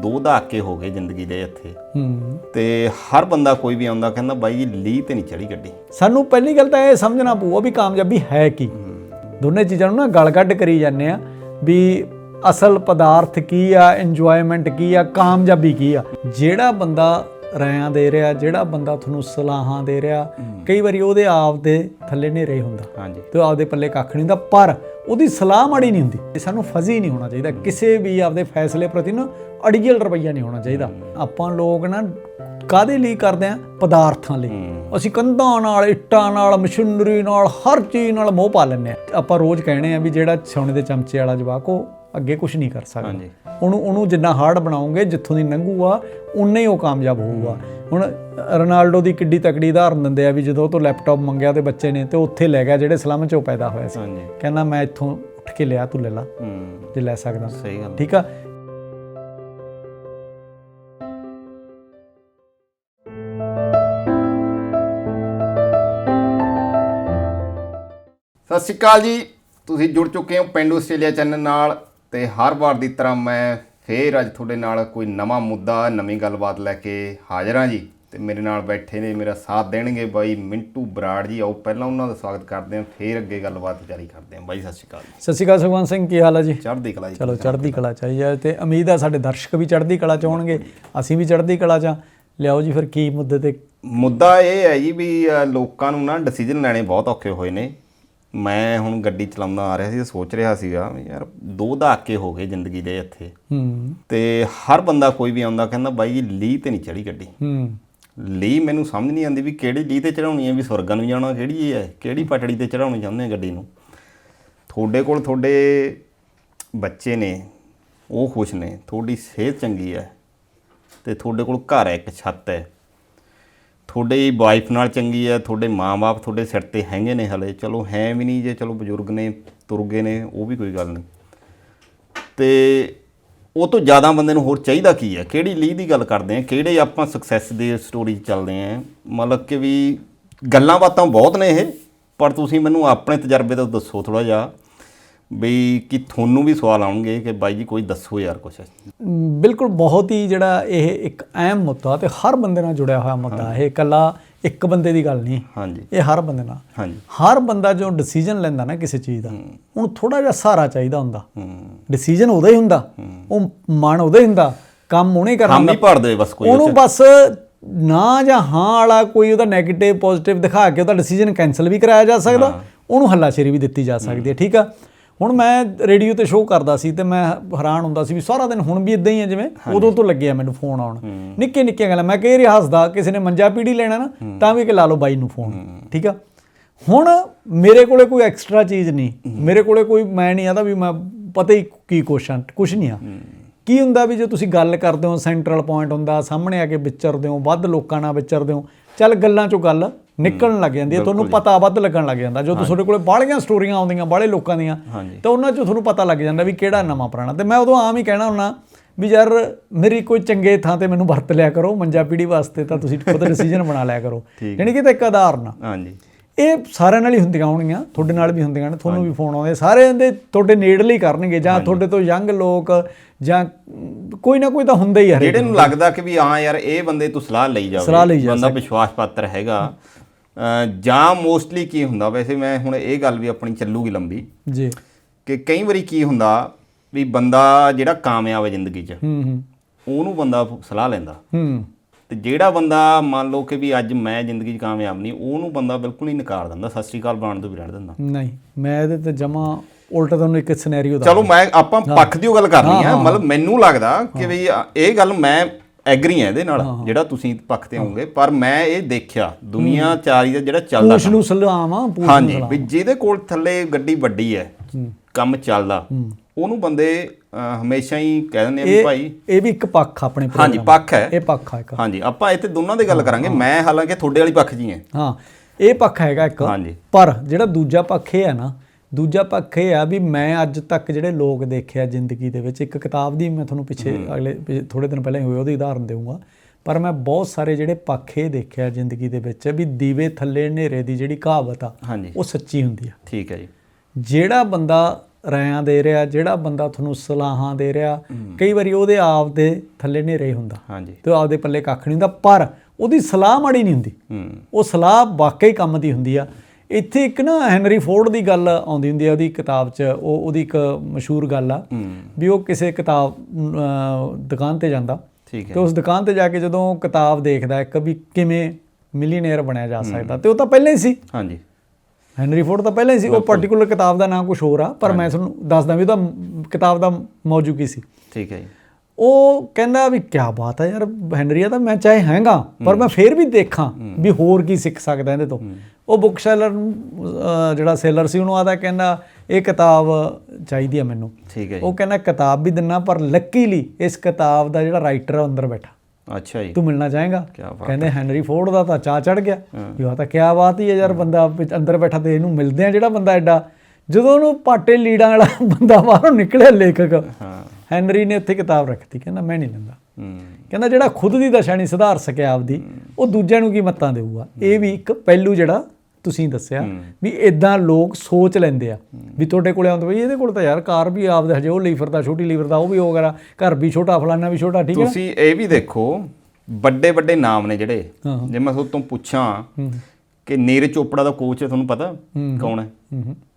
ਦੋ ਦਹਾਕੇ ਹੋ ਗਏ ਜ਼ਿੰਦਗੀ ਦੇ ਇੱਥੇ। ਹੂੰ। ਤੇ ਹਰ ਬੰਦਾ ਕੋਈ ਵੀ ਆਉਂਦਾ ਕਹਿੰਦਾ ਬਾਈ ਜੀ ਲੀ ਤੇ ਨਹੀਂ ਚੜੀ ਗੱਡੀ। ਸਾਨੂੰ ਪਹਿਲੀ ਗੱਲ ਤਾਂ ਇਹ ਸਮਝਣਾ ਪਊਗਾ ਵੀ ਕਾਮਯਾਬੀ ਹੈ ਕੀ। ਦੋਨੇ ਚੀਜ਼ਾਂ ਨੂੰ ਨਾ ਗਲ ਕੱਢ ਕਰੀ ਜਾਂਦੇ ਆ ਵੀ ਅਸਲ ਪਦਾਰਥ ਕੀ ਆ ਇੰਜੋਇਮੈਂਟ ਕੀ ਆ ਕਾਮਯਾਬੀ ਕੀ ਆ। ਜਿਹੜਾ ਬੰਦਾ ਰਾਇਆਂ ਦੇ ਰਿਹਾ ਜਿਹੜਾ ਬੰਦਾ ਤੁਹਾਨੂੰ ਸਲਾਹਾਂ ਦੇ ਰਿਹਾ ਕਈ ਵਾਰੀ ਉਹਦੇ ਆਪ ਦੇ ਥੱਲੇ ਨੇਰੇ ਹੁੰਦਾ। ਹਾਂਜੀ। ਤੇ ਆਪਦੇ ਪੱਲੇ ਕੱਖ ਨਹੀਂ ਹੁੰਦਾ ਪਰ ਉਹਦੀ ਸਲਾਹ ਮਾੜੀ ਨਹੀਂ ਹੁੰਦੀ। ਸਾਨੂੰ ਫਜ਼ੀ ਨਹੀਂ ਹੋਣਾ ਚਾਹੀਦਾ। ਕਿਸੇ ਵੀ ਆਪਦੇ ਫੈਸਲੇ ਪ੍ਰਤੀ ਨਾ ਅੜੀਅਲ ਰਵੱਈਆ ਨਹੀਂ ਹੋਣਾ ਚਾਹੀਦਾ। ਆਪਾਂ ਲੋਕ ਨਾ ਕਾਦੇ ਲਈ ਕਰਦੇ ਆ? ਪਦਾਰਥਾਂ ਲਈ। ਅਸੀਂ ਕੰਧਾਂ ਨਾਲ ਇੱਟਾਂ ਨਾਲ ਮਸ਼ੀਨਰੀ ਨਾਲ ਹਰ ਚੀਜ਼ ਨਾਲ ਮੋਹ ਪਾ ਲੈਂਦੇ ਆ। ਆਪਾਂ ਰੋਜ਼ ਕਹਿੰਦੇ ਆ ਵੀ ਜਿਹੜਾ ਸੋਨੇ ਦੇ ਚਮਚੇ ਵਾਲਾ ਜਵਾਕ ਉਹ ਅੱਗੇ ਕੁਝ ਨਹੀਂ ਕਰ ਸਕਦਾ। ਉਹਨੂੰ ਉਹਨੂੰ ਜਿੰਨਾ ਹਾਰਡ ਬਣਾਉਂਗੇ ਜਿੱਥੋਂ ਦੀ ਲੰਘੂਗਾ ਉਨਾ ਹੀ ਉਹ ਕਾਮਯਾਬ ਹੋਊਗਾ। ਹੁਣ ਰੋਨਾਲਡੋ ਦੀ ਕਿੱਡੀ ਤਕੜੀ ਉਦਾਹਰਨ ਦਿੰਦੇ ਆ ਵੀ ਜਦੋਂ ਉਹ ਤੋਂ ਲੈਪਟਾਪ ਮੰਗਿਆ ਤੇ ਬੱਚੇ ਨੇ ਤੇ ਉੱਥੇ ਲੈ ਗਿਆ ਜਿਹੜੇ ਸਲਮ ਚੋਂ ਪੈਦਾ ਹੋਇਆ ਸੀ। ਕਹਿੰਦਾ ਮੈਂ ਇੱਥੋਂ ਉੱਠ ਕੇ ਲਿਆ ਤੂੰ ਲੈ ਲਾ। ਹੂੰ। ਜੇ ਲੈ ਸਕਦਾ ਸਹੀ ਗੱਲ ਠੀਕ ਆ? ਸਤਿ ਸ਼੍ਰੀ ਅਕਾਲ ਜੀ। ਤੁਸੀਂ ਜੁੜ ਚੁੱਕੇ ਹੋ ਪਿੰਡ ਆਸਟ੍ਰੇਲੀਆ ਚੈਨਲ ਨਾਲ। ਤੇ ਹਰ ਵਾਰ ਦੀ ਤਰ੍ਹਾਂ ਮੈਂ ਫੇਰ ਅੱਜ ਤੁਹਾਡੇ ਨਾਲ ਕੋਈ ਨਵਾਂ ਮੁੱਦਾ ਨਵੀਂ ਗੱਲਬਾਤ ਲੈ ਕੇ ਹਾਜ਼ਰ ਹਾਂ ਜੀ। ਤੇ ਮੇਰੇ ਨਾਲ ਬੈਠੇ ਨੇ ਮੇਰਾ ਸਾਥ ਦੇਣਗੇ ਬਾਈ ਮਿੰਟੂ ਬਰਾੜ ਜੀ। ਆਓ ਪਹਿਲਾਂ ਉਹਨਾਂ ਦਾ ਸਵਾਗਤ ਕਰਦੇ ਹਾਂ ਫੇਰ ਅੱਗੇ ਗੱਲਬਾਤ ਜਾਰੀ ਕਰਦੇ ਹਾਂ। ਬਾਈ ਸਤਿ ਸ਼੍ਰੀ ਅਕਾਲ ਸਤਿ ਸ਼੍ਰੀ ਅਕਾਲ ਸੁਖਵੰਤ ਸਿੰਘ ਕੀ ਹਾਲ ਹੈ ਜੀ? ਚੜ੍ਹਦੀ ਕਲਾ ਜੀ ਚਲੋ ਚੜ੍ਹਦੀ ਕਲਾ। ਚਾਹੀਏ ਤੇ ਉਮੀਦ ਆ ਸਾਡੇ ਦਰਸ਼ਕ ਵੀ ਚੜ੍ਹਦੀ ਕਲਾ ਚ ਹੋਣਗੇ। ਅਸੀਂ ਵੀ ਚੜ੍ਹਦੀ ਕਲਾ ਚ। ਲਿਆਓ ਜੀ ਫਿਰ ਕੀ ਮੁੱਦੇ ਤੇ ਮੁੱਦਾ ਇਹ ਹੈ ਜੀ ਵੀ ਲੋਕਾਂ ਨੂੰ ਨਾ ਡਿਸੀਜਨ ਲੈਣੇ ਬਹੁਤ ਔਖੇ ਹੋਏ ਨੇ। ਮੈਂ ਹੁਣ ਗੱਡੀ ਚਲਾਉਂਦਾ ਆ ਰਿਹਾ ਸੀ ਸੋਚ ਰਿਹਾ ਸੀਗਾ ਯਾਰ ਦੋ ਦਹਾਕੇ ਹੋ ਗਏ ਜ਼ਿੰਦਗੀ ਦੇ ਇੱਥੇ। ਹੂੰ। ਤੇ ਹਰ ਬੰਦਾ ਕੋਈ ਵੀ ਆਉਂਦਾ ਕਹਿੰਦਾ ਬਾਈ ਜੀ ਲੀ ਤੇ ਨਹੀਂ ਚੜੀ ਗੱਡੀ। ਹੂੰ। ਲੀ ਮੈਨੂੰ ਸਮਝ ਨਹੀਂ ਆਉਂਦੀ ਵੀ ਕਿਹੜੀ ਲੀ ਤੇ ਚੜਾਉਣੀ ਹੈ ਵੀ ਸੁਰਗਾਂ ਨੂੰ ਜਾਣਾ ਕਿਹੜੀ ਹੈ ਕਿਹੜੀ ਪਟੜੀ ਤੇ ਚੜਾਉਣੀ ਚਾਹੁੰਦੇ ਆ ਗੱਡੀ ਨੂੰ। ਤੁਹਾਡੇ ਕੋਲ ਤੁਹਾਡੇ ਬੱਚੇ ਨੇ ਉਹ ਖੁਸ਼ ਨੇ ਤੁਹਾਡੀ ਸਿਹਤ ਚੰਗੀ ਹੈ ਤੇ ਤੁਹਾਡੇ ਕੋਲ ਘਰ ਹੈ ਇੱਕ ਛੱਤ ਹੈ। ਤੁਹਾਡੀ ਵਾਈਫ ਨਾਲ ਚੰਗੀ ਹੈ, ਤੁਹਾਡੇ ਮਾਪੇ ਤੁਹਾਡੇ ਸਿਰ ਤੇ ਹੈਗੇ ਨੇ ਹਲੇ। ਚਲੋ ਹੈ ਵੀ ਨਹੀਂ ਜੇ, ਚਲੋ ਬਜ਼ੁਰਗ ਨੇ, ਤੁਰ ਗਏ ਨੇ, ਉਹ ਵੀ ਕੋਈ ਗੱਲ ਨਹੀਂ। ਤੇ ਉਹ ਤੋਂ ਜ਼ਿਆਦਾ ਬੰਦੇ ਨੂੰ ਹੋਰ ਚਾਹੀਦਾ ਕੀ ਹੈ? ਕਿਹੜੀ ਲੀਹ ਦੀ ਗੱਲ ਕਰਦੇ ਆ ਕਿਹੜੇ ਆਪਾਂ ਸਕਸੈਸ ਦੇ ਸਟੋਰੀ 'ਚ ਚੱਲਦੇ ਆ ਮਤਲਬ ਕਿ ਵੀ ਗੱਲਾਂ ਬਾਤਾਂ ਬਹੁਤ ਨੇ ਇਹ, ਪਰ ਤੁਸੀਂ ਮੈਨੂੰ ਆਪਣੇ ਤਜਰਬੇ ਤੋਂ ਦੱਸੋ ਥੋੜਾ ਜਿਹਾ। ਵੀ ਕਿ ਤੁਹਾਨੂੰ ਵੀ ਸਵਾਲ ਆਉਣਗੇ ਕਿ ਬਾਈ ਜੀ ਕੋਈ ਦੱਸੋ ਯਾਰ ਕੁਛ। ਬਿਲਕੁਲ ਬਹੁਤ ਹੀ ਜਿਹੜਾ ਇਹ ਇੱਕ ਅਹਿਮ ਮੁੱਦਾ ਤੇ ਹਰ ਬੰਦੇ ਨਾਲ ਜੁੜਿਆ ਹੋਇਆ ਮੁੱਦਾ ਇਹ ਇਕੱਲਾ ਇੱਕ ਬੰਦੇ ਦੀ ਗੱਲ ਨਹੀਂ। ਹਾਂਜੀ। ਇਹ ਹਰ ਬੰਦੇ ਨਾਲ। ਹਾਂਜੀ। ਹਰ ਬੰਦਾ ਜੋ ਡਿਸੀਜਨ ਲੈਂਦਾ ਨਾ ਕਿਸੇ ਚੀਜ਼ ਦਾ ਉਹਨੂੰ ਥੋੜਾ ਜਿਹਾ ਸਹਾਰਾ ਚਾਹੀਦਾ ਹੁੰਦਾ। ਹੂੰ। ਡਿਸੀਜਨ ਉਹਦਾ ਹੀ ਹੁੰਦਾ। ਉਹ ਮਨ ਉਹਦਾ ਹੀ ਹੁੰਦਾ। ਕੰਮ ਉਹਨੇ ਕਰਨਾ ਹਾਮੀ ਭਰ ਦੇ ਬਸ ਕੋਈ ਉਹਨੂੰ ਬਸ ਨਾ ਜਾਂ ਹਾਂ ਵਾਲਾ ਕੋਈ ਉਹਦਾ 네ਗੇਟਿਵ ਪੋਜ਼ਿਟਿਵ ਦਿਖਾ ਕੇ ਉਹਦਾ ਡਿਸੀਜਨ ਕੈਨਸਲ ਵੀ ਕਰਾਇਆ ਜਾ ਸਕਦਾ। ਉਹਨੂੰ ਹੱਲਾਸ਼ੇਰੀ ਵੀ ਦਿੱਤੀ ਜਾ ਸਕਦੀ ਹੈ। ਠੀਕ ਆ? ਹੁਣ ਮੈਂ ਰੇਡੀਓ ਤੇ ਸ਼ੋਅ ਕਰਦਾ ਸੀ ਤੇ ਮੈਂ ਹੈਰਾਨ ਹੁੰਦਾ ਸੀ ਵੀ ਸਾਰਾ ਦਿਨ ਹੁਣ ਵੀ ਇਦਾਂ ਹੀ ਆ ਜਿਵੇਂ ਉਦੋਂ ਤੋਂ ਲੱਗਿਆ ਮੈਨੂੰ ਫੋਨ ਆਉਣ। ਨਿੱਕੇ ਨਿੱਕੀਆਂ ਗੱਲਾਂ। ਮੈਂ ਕਈ ਵਾਰੀ ਹੱਸਦਾ ਕਿਸੇ ਨੇ ਮੰਜਾ ਪੀੜੀ ਲੈਣਾ ਨਾ ਤਾਂ ਵੀ ਕਿ ਲਾ ਲਓ ਬਾਈ ਨੂੰ ਫੋਨ ਠੀਕ ਆ? ਹੁਣ ਮੇਰੇ ਕੋਲੇ ਕੋਈ ਐਕਸਟਰਾ ਚੀਜ਼ ਨਹੀਂ। ਮੇਰੇ ਕੋਲੇ ਕੋਈ ਮੈਂ ਨਹੀਂ ਆਦਾ ਵੀ ਮੈਂ ਪਤਾ ਹੀ ਕੀ ਕੁਐਸਚਨ ਕੁਝ ਨਹੀਂ ਆ। ਕੀ ਹੁੰਦਾ ਵੀ ਜੇ ਤੁਸੀਂ ਗੱਲ ਕਰਦੇ ਹੋ ਸੈਂਟਰਲ ਪੁਆਇੰਟ ਹੁੰਦਾ ਸਾਹਮਣੇ ਆ ਕੇ ਵਿਚਰਦੇ ਹੋ ਵੱਧ ਲੋਕਾਂ ਨਾਲ ਵਿਚਰਦੇ ਹੋ ਚੱਲ ਗੱਲਾਂ ਚੋਂ ਗੱਲ ਨਿਕਲਣ ਲੱਗ ਜਾਂਦੀ ਹੈ ਤੁਹਾਨੂੰ ਪਤਾ ਵੱਧ ਲੱਗਣ ਲੱਗ ਜਾਂਦਾ। ਜਦੋਂ ਤੁਹਾਡੇ ਕੋਲੇ ਬਾਹਲੀਆਂ ਸਟੋਰੀਆਂ ਆਉਂਦੀਆਂ ਬਾਹਲੇ ਲੋਕਾਂ ਦੀਆਂ। ਤਾਂ ਉਹਨਾਂ ਚੋਂ ਤੁਹਾਨੂੰ ਪਤਾ ਲੱਗ ਜਾਂਦਾ ਵੀ ਕਿਹੜਾ ਨਵਾਂ ਪੁਰਾਣਾ। ਤੇ ਮੈਂ ਉਦੋਂ ਆਮ ਹੀ ਕਹਿਣਾ ਹੁੰਨਾ ਵੀ ਯਾਰ ਮੇਰੀ ਕੋਈ ਚੰਗੇ ਥਾਂ ਤੇ ਮੈਨੂੰ ਵਰਤ ਲਿਆ ਕਰੋ ਮੰਜਾ ਪੀੜੀ ਵਾਸਤੇ ਤਾਂ ਤੁਸੀਂ ਖੁਦ ਡਿਸੀਜਨ ਬਣਾ ਲਿਆ ਕਰੋ। ਯਾਨੀ ਕਿ ਤਾਂ ਇੱਕ ਆਧਾਰਨ ਆ। ਹਾਂਜੀ। ਇਹ ਸਾਰਿਆਂ ਨਾਲ ਹੀ ਹੁੰਦੀਆਂ ਹੋਣਗੀਆਂ ਤੁਹਾਡੇ ਨਾਲ ਵੀ ਹੁੰਦੀਆਂ ਨੇ ਤੁਹਾਨੂੰ ਵੀ ਫੋਨ ਆਉਂਦੇ ਸਾਰਿਆਂ ਦੇ ਤੁਹਾਡੇ ਨੇੜਲੇ ਕਰਨਗੇ ਜਾਂ ਤੁਹਾਡੇ ਤੋਂ ਯੰਗ ਲੋਕ ਜਾਂ ਕੋਈ ਨਾ ਕੋਈ ਤਾਂ ਹੁੰਦਾ ਹੀ ਹੈ ਜਿਹੜੇ ਨੂੰ ਲੱਗਦਾ ਕਿ ਵੀ ਹਾਂ ਯਾਰ ਇਹ ਬੰਦੇ ਤੋਂ ਸਲਾਹ ਲਈ ਜਾਵੇ ਬੰਦਾ ਵਿਸ਼ਵਾਸ ਪਾਤਰ ਹੈਗਾ ਜਾਂ ਮੋਸਟਲੀ ਕੀ ਹੁੰਦਾ ਵੈਸੇ ਮੈਂ ਹੁਣ ਇਹ ਗੱਲ ਵੀ ਆਪਣੀ ਚੱਲੂਗੀ ਲੰਬੀ ਜੀ। ਕਿ ਕਈ ਵਾਰੀ ਕੀ ਹੁੰਦਾ ਵੀ ਬੰਦਾ ਜਿਹੜਾ ਕਾਮਯਾਬ ਹੈ ਜ਼ਿੰਦਗੀ 'ਚ ਹੂੰ ਹੂੰ। ਉਹਨੂੰ ਬੰਦਾ ਸਲਾਹ ਲੈਂਦਾ। ਹੂੰ। ਤੇ ਜਿਹੜਾ ਬੰਦਾ ਮੰਨ ਲਓ ਕਿ ਵੀ ਅੱਜ ਮੈਂ ਜ਼ਿੰਦਗੀ 'ਚ ਕਾਮਯਾਬ ਨਹੀਂ ਉਹਨੂੰ ਬੰਦਾ ਬਿਲਕੁਲ ਹੀ ਨਕਾਰ ਦਿੰਦਾ ਸਤਿ ਸ਼੍ਰੀ ਅਕਾਲ ਬਣਾਉਣ ਤੋਂ ਵੀ ਰਹਿਣ ਦਿੰਦਾ। ਨਹੀਂ ਮੈਂ ਇਹਦੇ ਤੇ ਜਮਾ ਉਲਟਾ ਤੁਹਾਨੂੰ ਇੱਕ ਸਿਨੈਰੀਓ ਦਾ ਚਲੋ ਮੈਂ ਆਪਾਂ ਪੱਖ ਦੀ ਉਹ ਗੱਲ ਕਰਨੀ ਆ ਮਤਲਬ ਮੈਨੂੰ ਲੱਗਦਾ ਕਿ ਵੀ ਇਹ ਗੱਲ ਮੈਂ ਐਗਰੀ ਆ ਇਹਦੇ ਨਾਲ ਜਿਹੜਾ ਤੁਸੀਂ ਪੱਖ ਤੇ ਆਉਂਗੇ ਪਰ ਮੈਂ ਇਹ ਦੇਖਿਆ ਦੁਨੀਆ ਚਾਰੀ ਦਾ ਜਿਹੜਾ ਚੱਲਦਾ ਪੂਛ ਨੂੰ ਸਲਾਮ ਆ ਪੂਛ ਹਾਂਜੀ ਵੀ ਜਿਹਦੇ ਕੋਲ ਥੱਲੇ ਗੱਡੀ ਵੱਡੀ ਹੈ ਕੰਮ ਚੱਲਦਾ ਉਹਨੂੰ ਬੰਦੇ ਹਮੇਸ਼ਾ ਹੀ ਕਹਿ ਦਿੰਦੇ ਆ ਵੀ ਭਾਈ ਇਹ ਵੀ ਇੱਕ ਪੱਖ ਆ ਆਪਣੇ ਹਾਂਜੀ ਪੱਖ ਹੈ। ਇਹ ਪੱਖ ਆ ਇੱਕ। ਹਾਂਜੀ ਆਪਾਂ ਇੱਥੇ ਦੋਨਾਂ ਦੀ ਗੱਲ ਕਰਾਂਗੇ ਮੈਂ ਹਾਲਾਂਕਿ ਤੁਹਾਡੇ ਵਾਲੀ ਪੱਖ ਜੀ ਹਾਂ। ਹਾਂ ਇਹ ਪੱਖ ਹੈਗਾ ਇੱਕ ਹਾਂਜੀ। ਪਰ ਜਿਹੜਾ ਦੂਜਾ ਪੱਖ ਇਹ ਹੈ ਨਾ ਦੂਜਾ ਪੱਖ ਇਹ ਆ ਵੀ ਮੈਂ ਅੱਜ ਤੱਕ ਜਿਹੜੇ ਲੋਕ ਦੇਖਿਆ ਜ਼ਿੰਦਗੀ ਦੇ ਵਿੱਚ ਇੱਕ ਕਿਤਾਬ ਦੀ ਮੈਂ ਤੁਹਾਨੂੰ ਪਿੱਛੇ ਅਗਲੇ ਥੋੜੇ ਦਿਨ ਪਹਿਲਾਂ ਹੋਏ ਉਹਦੀ ਉਦਾਹਰਨ ਦੇਵਾਂਗਾ ਪਰ ਮੈਂ ਬਹੁਤ ਸਾਰੇ ਜਿਹੜੇ ਪੱਖ ਇਹ ਦੇਖਿਆ ਜ਼ਿੰਦਗੀ ਦੇ ਵਿੱਚ ਵੀ ਦੀਵੇ ਥੱਲੇ ਹਨੇਰੇ ਦੀ ਜਿਹੜੀ ਕਹਾਵਤ ਆ ਉਹ ਸੱਚੀ ਹੁੰਦੀ ਆ। ਠੀਕ ਹੈ ਜੀ। ਜਿਹੜਾ ਬੰਦਾ ਰਾਇਆਂ ਦੇ ਰਿਹਾ ਜਿਹੜਾ ਬੰਦਾ ਤੁਹਾਨੂੰ ਸਲਾਹਾਂ ਦੇ ਰਿਹਾ ਕਈ ਵਾਰੀ ਉਹਦੇ ਆਪ ਦੇ ਥੱਲੇ ਹਨੇਰੇ ਹੁੰਦਾ। ਹਾਂਜੀ। ਤੇ ਆਪਦੇ ਪੱਲੇ ਕੱਖ ਨਹੀਂ ਹੁੰਦਾ ਪਰ ਉਹਦੀ ਸਲਾਹ ਮਾੜੀ ਨਹੀਂ ਹੁੰਦੀ। ਉਹ ਸਲਾਹ ਵਾਕਈ ਕੰਮ ਦੀ ਹੁੰਦੀ ਆ। ਇੱਥੇ ਇੱਕ ਨਾ ਹੈਨਰੀ ਫੋਰਡ ਦੀ ਗੱਲ ਆਉਂਦੀ ਹੁੰਦੀ ਆ ਉਹਦੀ ਕਿਤਾਬ 'ਚ ਉਹ ਉਹਦੀ ਇੱਕ ਮਸ਼ਹੂਰ ਗੱਲ ਆ ਹੂੰ। ਵੀ ਉਹ ਕਿਸੇ ਕਿਤਾਬ ਦੁਕਾਨ ਤੇ ਜਾਂਦਾ ਠੀਕ ਹੈ। ਤੇ ਉਸ ਦੁਕਾਨ ਤੇ ਜਾ ਕੇ ਜਦੋਂ ਕਿਤਾਬ ਦੇਖਦਾ ਇੱਕ ਵੀ ਕਿਵੇਂ ਮਿਲੀਅਨੇਅਰ ਬਣਿਆ ਜਾ ਸਕਦਾ ਤੇ ਉਹ ਤਾਂ ਪਹਿਲਾਂ ਹੀ ਸੀ। ਹਾਂਜੀ। ਹੈਨਰੀ ਫੋਰਡ ਤਾਂ ਪਹਿਲਾਂ ਹੀ ਸੀ ਉਹ ਪਾਰਟਿਕੂਲਰ ਕਿਤਾਬ ਦਾ ਨਾਮ ਕੁਝ ਹੋਰ ਆ ਪਰ ਮੈਂ ਤੁਹਾਨੂੰ ਦੱਸਦਾ ਵੀ ਉਹਦਾ ਕਿਤਾਬ ਦਾ ਮੌਜੂ ਕੀ ਸੀ। ਠੀਕ ਹੈ ਜੀ। ਉਹ ਕਹਿੰਦਾ ਵੀ ਕੀ ਬਾਤ ਹੈ ਯਾਰ ਹੈਨਰੀਆ ਤਾਂ ਮੈਂ ਚਾਹੇ ਹੈਗਾ ਪਰ ਮੈਂ ਫੇਰ ਵੀ ਦੇਖਾਂ ਵੀ ਹੋਰ ਕੀ ਸਿੱਖ ਸਕਦਾ ਇਹਦੇ ਤੋਂ। ਉਹ ਬੁੱਕ ਸੈਲਰ ਜਿਹੜਾ ਸੇਲਰ ਸੀ ਉਹਨੂੰ ਆਦਾ ਕਹਿੰਦਾ ਇਹ ਕਿਤਾਬ ਚਾਹੀਦੀ ਆ ਮੈਨੂੰ। ਠੀਕ ਹੈ ਉਹ ਕਹਿੰਦਾ ਕਿਤਾਬ ਵੀ ਦਿੰਨਾ ਪਰ ਲੱਕੀਲੀ ਇਸ ਕਿਤਾਬ ਦਾ ਜਿਹੜਾ ਰਾਈਟਰ ਆ ਅੰਦਰ ਬੈਠਾ। ਅੱਛਾ ਜੀ। ਤੂੰ ਮਿਲਣਾ ਚਾਹੇਗਾ? ਕਹਿੰਦੇ ਹੈਨਰੀ ਫੋਰਡ ਦਾ ਤਾਂ ਚਾਹ ਚੜ ਗਿਆ। ਵੀ ਉਹ ਤਾਂ ਕਿਆ ਬਾਤ ਹੀ ਹੈ ਯਾਰ ਬੰਦਾ ਅੰਦਰ ਬੈਠਾ ਤੇ ਇਹਨੂੰ ਮਿਲਦੇ ਆ ਜਿਹੜਾ ਬੰਦਾ ਐਡਾ। ਜਦੋਂ ਉਹਨੂੰ ਪਾਟੇ ਲੀੜਾਂ ਵਾਲਾ ਬੰਦਾ ਬਾਹਰੋਂ ਨਿਕਲਿਆ ਲੇਖਕ। ਹਾਂ। ਹੈਨਰੀ ਨੇ ਉੱਥੇ ਕਿਤਾਬ ਰੱਖਤੀ ਕਹਿੰਦਾ ਮੈਂ ਨਹੀਂ ਲੈਂਦਾ। ਕਹਿੰਦਾ ਜਿਹੜਾ ਖੁਦ ਦੀ ਦਸ਼ਾ ਨਹੀਂ ਸੁਧਾਰ ਸਕਿਆ ਆਪਦੀ ਉਹ ਦੂਜਿਆਂ ਨੂੰ ਕੀ ਮੱਤਾਂ ਦੇਊਗਾ? ਇਹ ਵੀ ਇੱਕ ਪਹਿਲੂ ਜਿਹੜਾ ਤੁਸੀਂ ਦੱਸਿਆ ਵੀ ਇਦਾਂ ਲੋਕ ਸੋਚ ਲੈਂਦੇ ਆ ਵੀ ਤੁਹਾਡੇ ਕੋਲੇ ਆਉਂਦੇ ਬਈ ਇਹਦੇ ਕੋਲ ਤਾਂ ਯਾਰ ਕਾਰ ਵੀ ਆਪਦੇ ਹਜੇ ਉਹ ਲਈ ਫਿਰਦਾ ਛੋਟੀ ਲਈ ਫਿਰਦਾ ਉਹ ਵੀ ਹੋ ਗਿਆ ਘਰ ਵੀ ਛੋਟਾ ਫਲਾਨਾ ਵੀ ਛੋਟਾ ਠੀਕ ਹੈ ਤੁਸੀਂ ਇਹ ਵੀ ਦੇਖੋ ਵੱਡੇ ਵੱਡੇ ਨਾਮ ਨੇ ਜਿਹੜੇ। ਜੇ ਮੈਂ ਤੋਂ ਪੁੱਛਾਂ ਕਿ ਨੀਰਜ ਚੋਪੜਾ ਦਾ ਕੋਚ ਤੁਹਾਨੂੰ ਪਤਾ ਕੌਣ ਹੈ?